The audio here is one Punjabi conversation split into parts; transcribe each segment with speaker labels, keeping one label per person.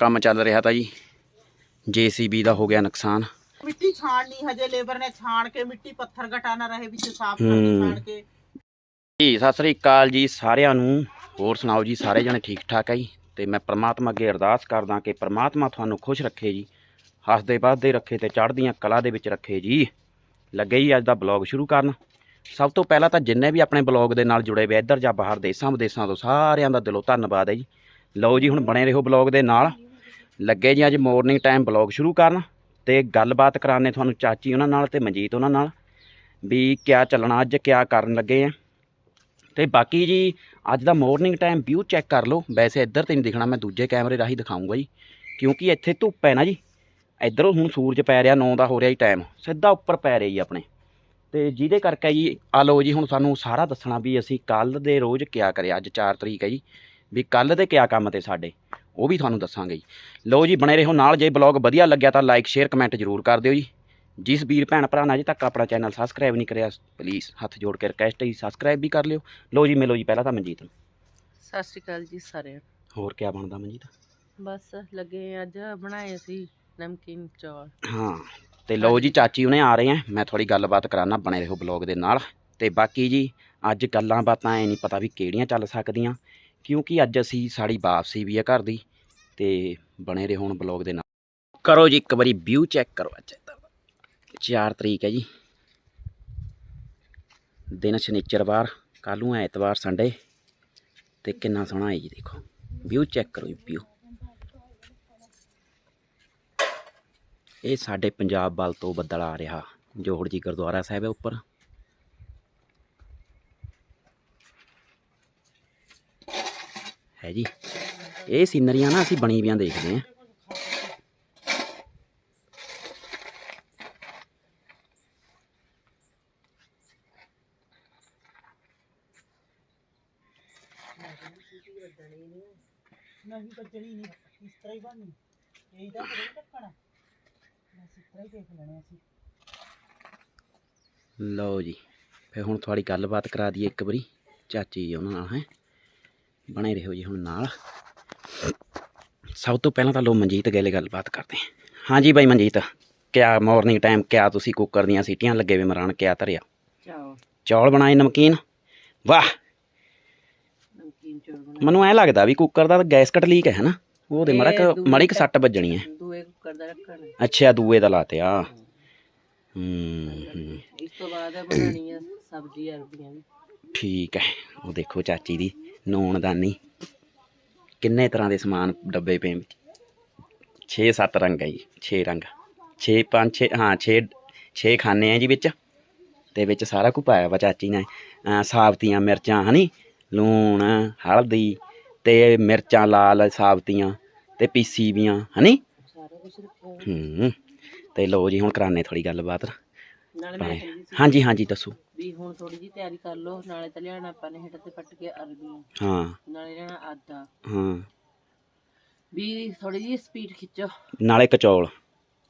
Speaker 1: ਕੰਮ ਚੱਲ ਰਿਹਾ ਤਾਂ ਜੀ। ਜੀਸੀਬੀ ਦਾ ਹੋ ਗਿਆ ਨੁਕਸਾਨ।
Speaker 2: ਮਿੱਟੀ ਛਾਣਨੀ ਹਜੇ ਲੇਬਰ ਨੇ ਛਾਣ ਕੇ ਮਿੱਟੀ ਪੱਥਰ ਘਟਾ ਨਾ ਰਹੇ ਵਿੱਚ ਸਾਫ਼
Speaker 1: ਹੂੰ।
Speaker 2: ਕਰਕੇ ਛਾਣ ਕੇ।
Speaker 1: ਜੀ ਸਤਿ ਸ੍ਰੀ ਅਕਾਲ ਜੀ ਸਾਰਿਆਂ ਨੂੰ। ਹੋਰ ਸੁਣਾਓ ਜੀ ਸਾਰੇ ਜਣੇ ਠੀਕ ਠਾਕ ਹੈ ਜੀ? ਤੇ ਮੈਂ ਪ੍ਰਮਾਤਮਾ ਅੱਗੇ ਅਰਦਾਸ ਕਰਦਾ ਕਿ ਪ੍ਰਮਾਤਮਾ ਤੁਹਾਨੂੰ ਖੁਸ਼ ਰੱਖੇ ਜੀ। ਹੱਸਦੇ ਵੱਸਦੇ ਰੱਖੇ ਤੇ ਚੜ੍ਹਦੀਆਂ ਕਲਾ ਦੇ ਵਿੱਚ ਰੱਖੇ ਜੀ। ਲੱਗੇ ਜੀ ਅੱਜ ਦਾ ਬਲੌਗ ਸ਼ੁਰੂ ਕਰਨ। ਸਭ ਤੋਂ ਪਹਿਲਾਂ ਤਾਂ ਜਿੰਨੇ ਵੀ ਆਪਣੇ ਬਲੌਗ ਦੇ ਨਾਲ ਜੁੜੇ ਹੋਏ ਇੱਧਰ ਜਾਂ ਬਾਹਰ ਦੇਸ਼ਾਂ ਵਿਦੇਸ਼ਾਂ ਤੋਂ ਸਾਰਿਆਂ ਦਾ ਦਿਲੋਂ ਧੰਨਵਾਦ ਹੈ ਜੀ। ਲਓ ਜੀ ਹੁਣ ਬਣੇ ਰਹੋ ਬਲੌਗ ਦੇ ਨਾਲ। ਲੱਗੇ ਜੀ ਅੱਜ ਮਾਰਨਿੰਗ ਟਾਈਮ ਬਲੌਗ ਸ਼ੁਰੂ ਕਰਨ ਤੇ ਗੱਲਬਾਤ ਕਰਾਣੇ ਤੁਹਾਨੂੰ ਚਾਚੀ ਉਹਨਾਂ ਨਾਲ ਤੇ ਮਨਜੀਤ ਉਹਨਾਂ ਨਾਲ ਵੀ ਕਿਆ ਚੱਲਣਾ, ਅੱਜ ਕਿਆ ਕਰਨ ਲੱਗੇ ਆ। ਤੇ ਬਾਕੀ ਜੀ, ਅੱਜ ਦਾ ਮਾਰਨਿੰਗ ਟਾਈਮ ਵਿਊ ਚੈੱਕ ਕਰ ਲਓ। ਵੈਸੇ ਇੱਧਰ ਤੇ ਨਹੀਂ ਦਿਖਣਾ, ਮੈਂ ਦੂਜੇ ਕੈਮਰੇ ਰਾਹੀਂ ਦਿਖਾਉਂਗਾ ਜੀ। ਕਿਉਂਕਿ ਇੱਥੇ ਧੁੱਪ ਹੈ ਨਾ ਜੀ। ਇੱਧਰੋਂ ਹੁਣ ਸੂਰਜ ਪੈ ਰਿਹਾ 9 ਦਾ ਹੋ ਰਿਹਾ ਜੀ ਟਾਈਮ ਸਿੱਧਾ ਉੱਪਰ ਪੈ ਰਿਹਾ ਜੀ ਆਪਣੇ। ਤੇ ਜਿਹਦੇ ਕਰਕੇ ਜੀ, ਆ ਲਓ ਜੀ ਹੁਣ ਸਾਨੂੰ ਸਾਰਾ ਦੱਸਣਾ ਵੀ ਅਸੀਂ ਕੱਲ ਦੇ ਰੋਜ਼ ਕਿਆ ਕਰਿਆ, ਅੱਜ 4 ਤਰੀਕ ਹੈ ਜੀ। ਵੀ ਕੱਲ ਦੇ ਕਿਆ ਕੰਮ ਤੇ ਸਾਡੇ। ਉਹ ਵੀ ਤੁਹਾਨੂੰ ਦੱਸਾਂਗੇ ਜੀ। ਲਓ ਜੀ ਬਣੇ ਰਹੋ ਨਾਲ। ਜੇ ਬਲੌਗ ਵਧੀਆ ਲੱਗਿਆ ਤਾਂ ਲਾਈਕ ਸ਼ੇਅਰ ਕਮੈਂਟ ਜ਼ਰੂਰ ਕਰ ਦਿਓ ਜੀ। ਜਿਸ ਵੀਰ ਭੈਣ ਭਰਾ ਨੇ ਅਜੇ ਤੱਕ ਆਪਣਾ ਚੈਨਲ ਸਬਸਕ੍ਰਾਈਬ ਨਹੀਂ ਕਰਿਆ ਪਲੀਜ਼ ਹੱਥ ਜੋੜ ਕੇ ਰਿਕਵੈਸਟ ਹੈ ਜੀ ਸਬਸਕ੍ਰਾਈਬ ਵੀ ਕਰ ਲਿਓ। ਲਓ ਜੀ ਮਿਲੋ ਜੀ ਪਹਿਲਾਂ ਤਾਂ ਮਨਜੀਤ ਨੂੰ।
Speaker 3: ਸਤਿ ਸ਼੍ਰੀ ਅਕਾਲ ਜੀ ਸਾਰਿਆਂ ਨੂੰ।
Speaker 1: ਹੋਰ ਕਿਆ ਬਣਦਾ ਮਨਜੀਤ?
Speaker 3: ਬਸ ਲੱਗੇ ਅੱਜ ਬਣਾਏ ਸੀ ਨਮਕੀਨ ਚੌਲ।
Speaker 1: ਹਾਂ ਤੇ ਲਓ ਜੀ ਚਾਚੀ ਉਹਨੇ ਆ ਰਹੇ ਆ ਮੈਂ ਥੋੜੀ ਗੱਲਬਾਤ ਕਰਾਣਾ ਬਣੇ ਰਹੋ ਬਲੌਗ ਦੇ ਨਾਲ। ਤੇ ਬਾਕੀ ਜੀ ਅੱਜ ਗੱਲਾਂ ਬਾਤਾਂ ਐ ਨਹੀਂ ਪਤਾ ਵੀ ਕਿਹੜੀਆਂ ਚੱਲ ਸਕਦੀਆਂ। ਕਿਉਂਕਿ ਅੱਜ ਅਸੀਂ ਸਾਡੀ ਵਾਪਸੀ ਵੀ ਆ ਘਰ ਦੀ। ਤੇ ਬਣੇ ਰਹੇ ਹੁਣ ਬਲੌਗ ਦੇ ਨਾਲ। ਕਰੋ ਜੀ, ਇੱਕ ਵਾਰੀ ਵਿਊ ਚੈੱਕ ਕਰੋ ਅੱਜ ਦਾ। 4 ਤਰੀਕ ਹੈ ਜੀ। ਦਿਨ ਸ਼ਨੀਚਰਵਾਰ ਕੱਲ੍ਹ ਨੂੰ ਐਤਵਾਰ ਸੰਡੇ ਤੇ ਕਿੰਨਾ ਸੋਹਣਾ ਹੈ ਜੀ, ਦੇਖੋ। ਵਿਊ ਚੈੱਕ ਕਰੋ ਜੀ ਵਿਊ ਇਹ ਸਾਡੇ ਪੰਜਾਬ ਵੱਲ ਤੋਂ ਬੱਦਲ ਆ ਰਿਹਾ, ਜੋਹੜ ਜੀ ਗੁਰਦੁਆਰਾ ਸਾਹਿਬ ਹੈ ਉੱਪਰ। ਹੈ ਜੀ। ਇਹ ਸੀਨਰੀਆਂ ਨਾ ਅਸੀਂ ਬਣੀ ਵੀਆਂ ਦੇਖਦੇ ਹਾਂ।
Speaker 2: ਨਹੀਂ ਬੱਜਣੀ ਨਹੀਂ ਇਸ ਤਰ੍ਹਾਂ ਹੀ ਬਣਨੀ। ਇਹਦਾ ਫਿਰ ਇਹ ਟੱਕਣਾ ਬਸ ਇਸ ਤਰ੍ਹਾਂ ਹੀ ਦੇਖ ਲੈਣੇ ਅਸੀਂ।
Speaker 1: ਲਓ ਜੀ ਫਿਰ ਹੁਣ ਤੁਹਾਡੀ ਗੱਲਬਾਤ ਕਰਾ ਦਈਏ ਇੱਕ ਵਾਰੀ ਚਾਚੀ ਜੀ ਉਹਨਾਂ ਨਾਲ ਹੈ। ਬਣੇ ਰਹੋ ਜੀ ਹੁਣ ਨਾਲ। ਸਭ ਤੋਂ ਪਹਿਲਾਂ ਤਾਂ ਲੋ ਮਨਜੀਤ ਗੇਲੇ ਗੱਲਬਾਤ ਕਰਦੇ ਹਾਂ। ਹਾਂਜੀ ਬਾਈ ਮਨਜੀਤ ਕਿਆ ਮਾਰਨਿੰਗ ਟਾਈਮ ਕਿਆ ਤੁਸੀਂ ਕੁੱਕਰ ਦੀਆਂ ਸੀਟੀਆਂ ਲੱਗੇ ਵੇ ਮਰਾਣ ਕਿਆ ਧਰਿਆ?
Speaker 3: ਚੌਲ।
Speaker 1: ਚੌਲ ਬਣਾਏ ਨਮਕੀਨ? ਵਾਹ!
Speaker 3: ਨਮਕੀਨ ਚੌਲ ਬਣਾਏ।
Speaker 1: ਮੈਨੂੰ ਐ ਲੱਗਦਾ ਵੀ ਕੁੱਕਰ ਦਾ ਗੈਸ ਕਟ ਲੀਕ ਹੈ ਨਾ ਉਹਦੇ ਮੜਾ
Speaker 3: ਇਹ ਦੂਏ
Speaker 1: ਮੜੀ ਕ ਸੱਟ ਵੱਜਣੀ ਹੈ।
Speaker 3: ਦੂਏ ਕੁੱਕਰ ਦਾ ਰੱਖਣਾ
Speaker 1: ਅੱਛਾ ਦੂਏ ਦਾ ਲਾਤੇ ਆ ਹੂੰ। ਹੂੰ
Speaker 3: ਇਸ ਤੋਂ ਬਾਅਦ ਬਣਾਉਣੀ ਆ ਸਬਜ਼ੀ ਅਰਬੀਆਂ ਦੀ।
Speaker 1: ਠੀਕ ਹੈ ਉਹ ਦੇਖੋ ਚਾਚੀ ਦੀ ਨੂਣਦਾਨੀ ਕਿੰਨੇ ਤਰ੍ਹਾਂ ਦੇ ਸਮਾਨ ਡੱਬੇ ਪਏ ਵਿੱਚ? 6-7 ਰੰਗ ਹੈ ਜੀ 6 ਰੰਗ। 6 5 6 ਹਾਂ 6 6 ਖਾਨੇ ਆ ਜੀ ਵਿੱਚ। ਤੇ ਵਿੱਚ ਸਾਰਾ ਕੁਝ ਪਾਇਆ ਵਾ ਚਾਚੀ ਨੇ। ਸਾਬਤੀਆਂ ਮਿਰਚਾਂ ਹਨੀ ਲੂਣ ਹਲਦੀ ਤੇ ਮਿਰਚਾਂ ਲਾਲ ਸਾਬਤੀਆਂ ਤੇ ਪੀਸੀ ਵੀਆਂ ਹਨੀ। ਹੂੰ। ਤੇ ਲੋ ਜੀ ਹੁਣ ਕਰਾਨੇ ਥੋੜੀ ਗੱਲਬਾਤ। ਹਾਂਜੀ ਹਾਂਜੀ ਦੱਸੋ।
Speaker 3: ਵੀ ਹੁਣ ਥੋੜੀ ਜੀ ਤਿਆਰੀ ਕਰ ਲਓ ਨਾਲੇ ਤਾਂ ਲਿਆਣਾ ਆਪਾਂ ਨੇ ਹਿੱਟ ਤੇ ਪੱਟ ਕੇ ਅਰਬੀਆਂ।
Speaker 1: ਹਾਂ।
Speaker 3: ਨਾਲੇ ਲਿਆਣਾ ਆਦਾ।
Speaker 1: ਹਾਂ।
Speaker 3: ਵੀ ਥੋੜੀ ਜੀ ਸਪੀਡ ਖਿੱਚੋ।
Speaker 1: ਨਾਲੇ ਕਚੌਲ।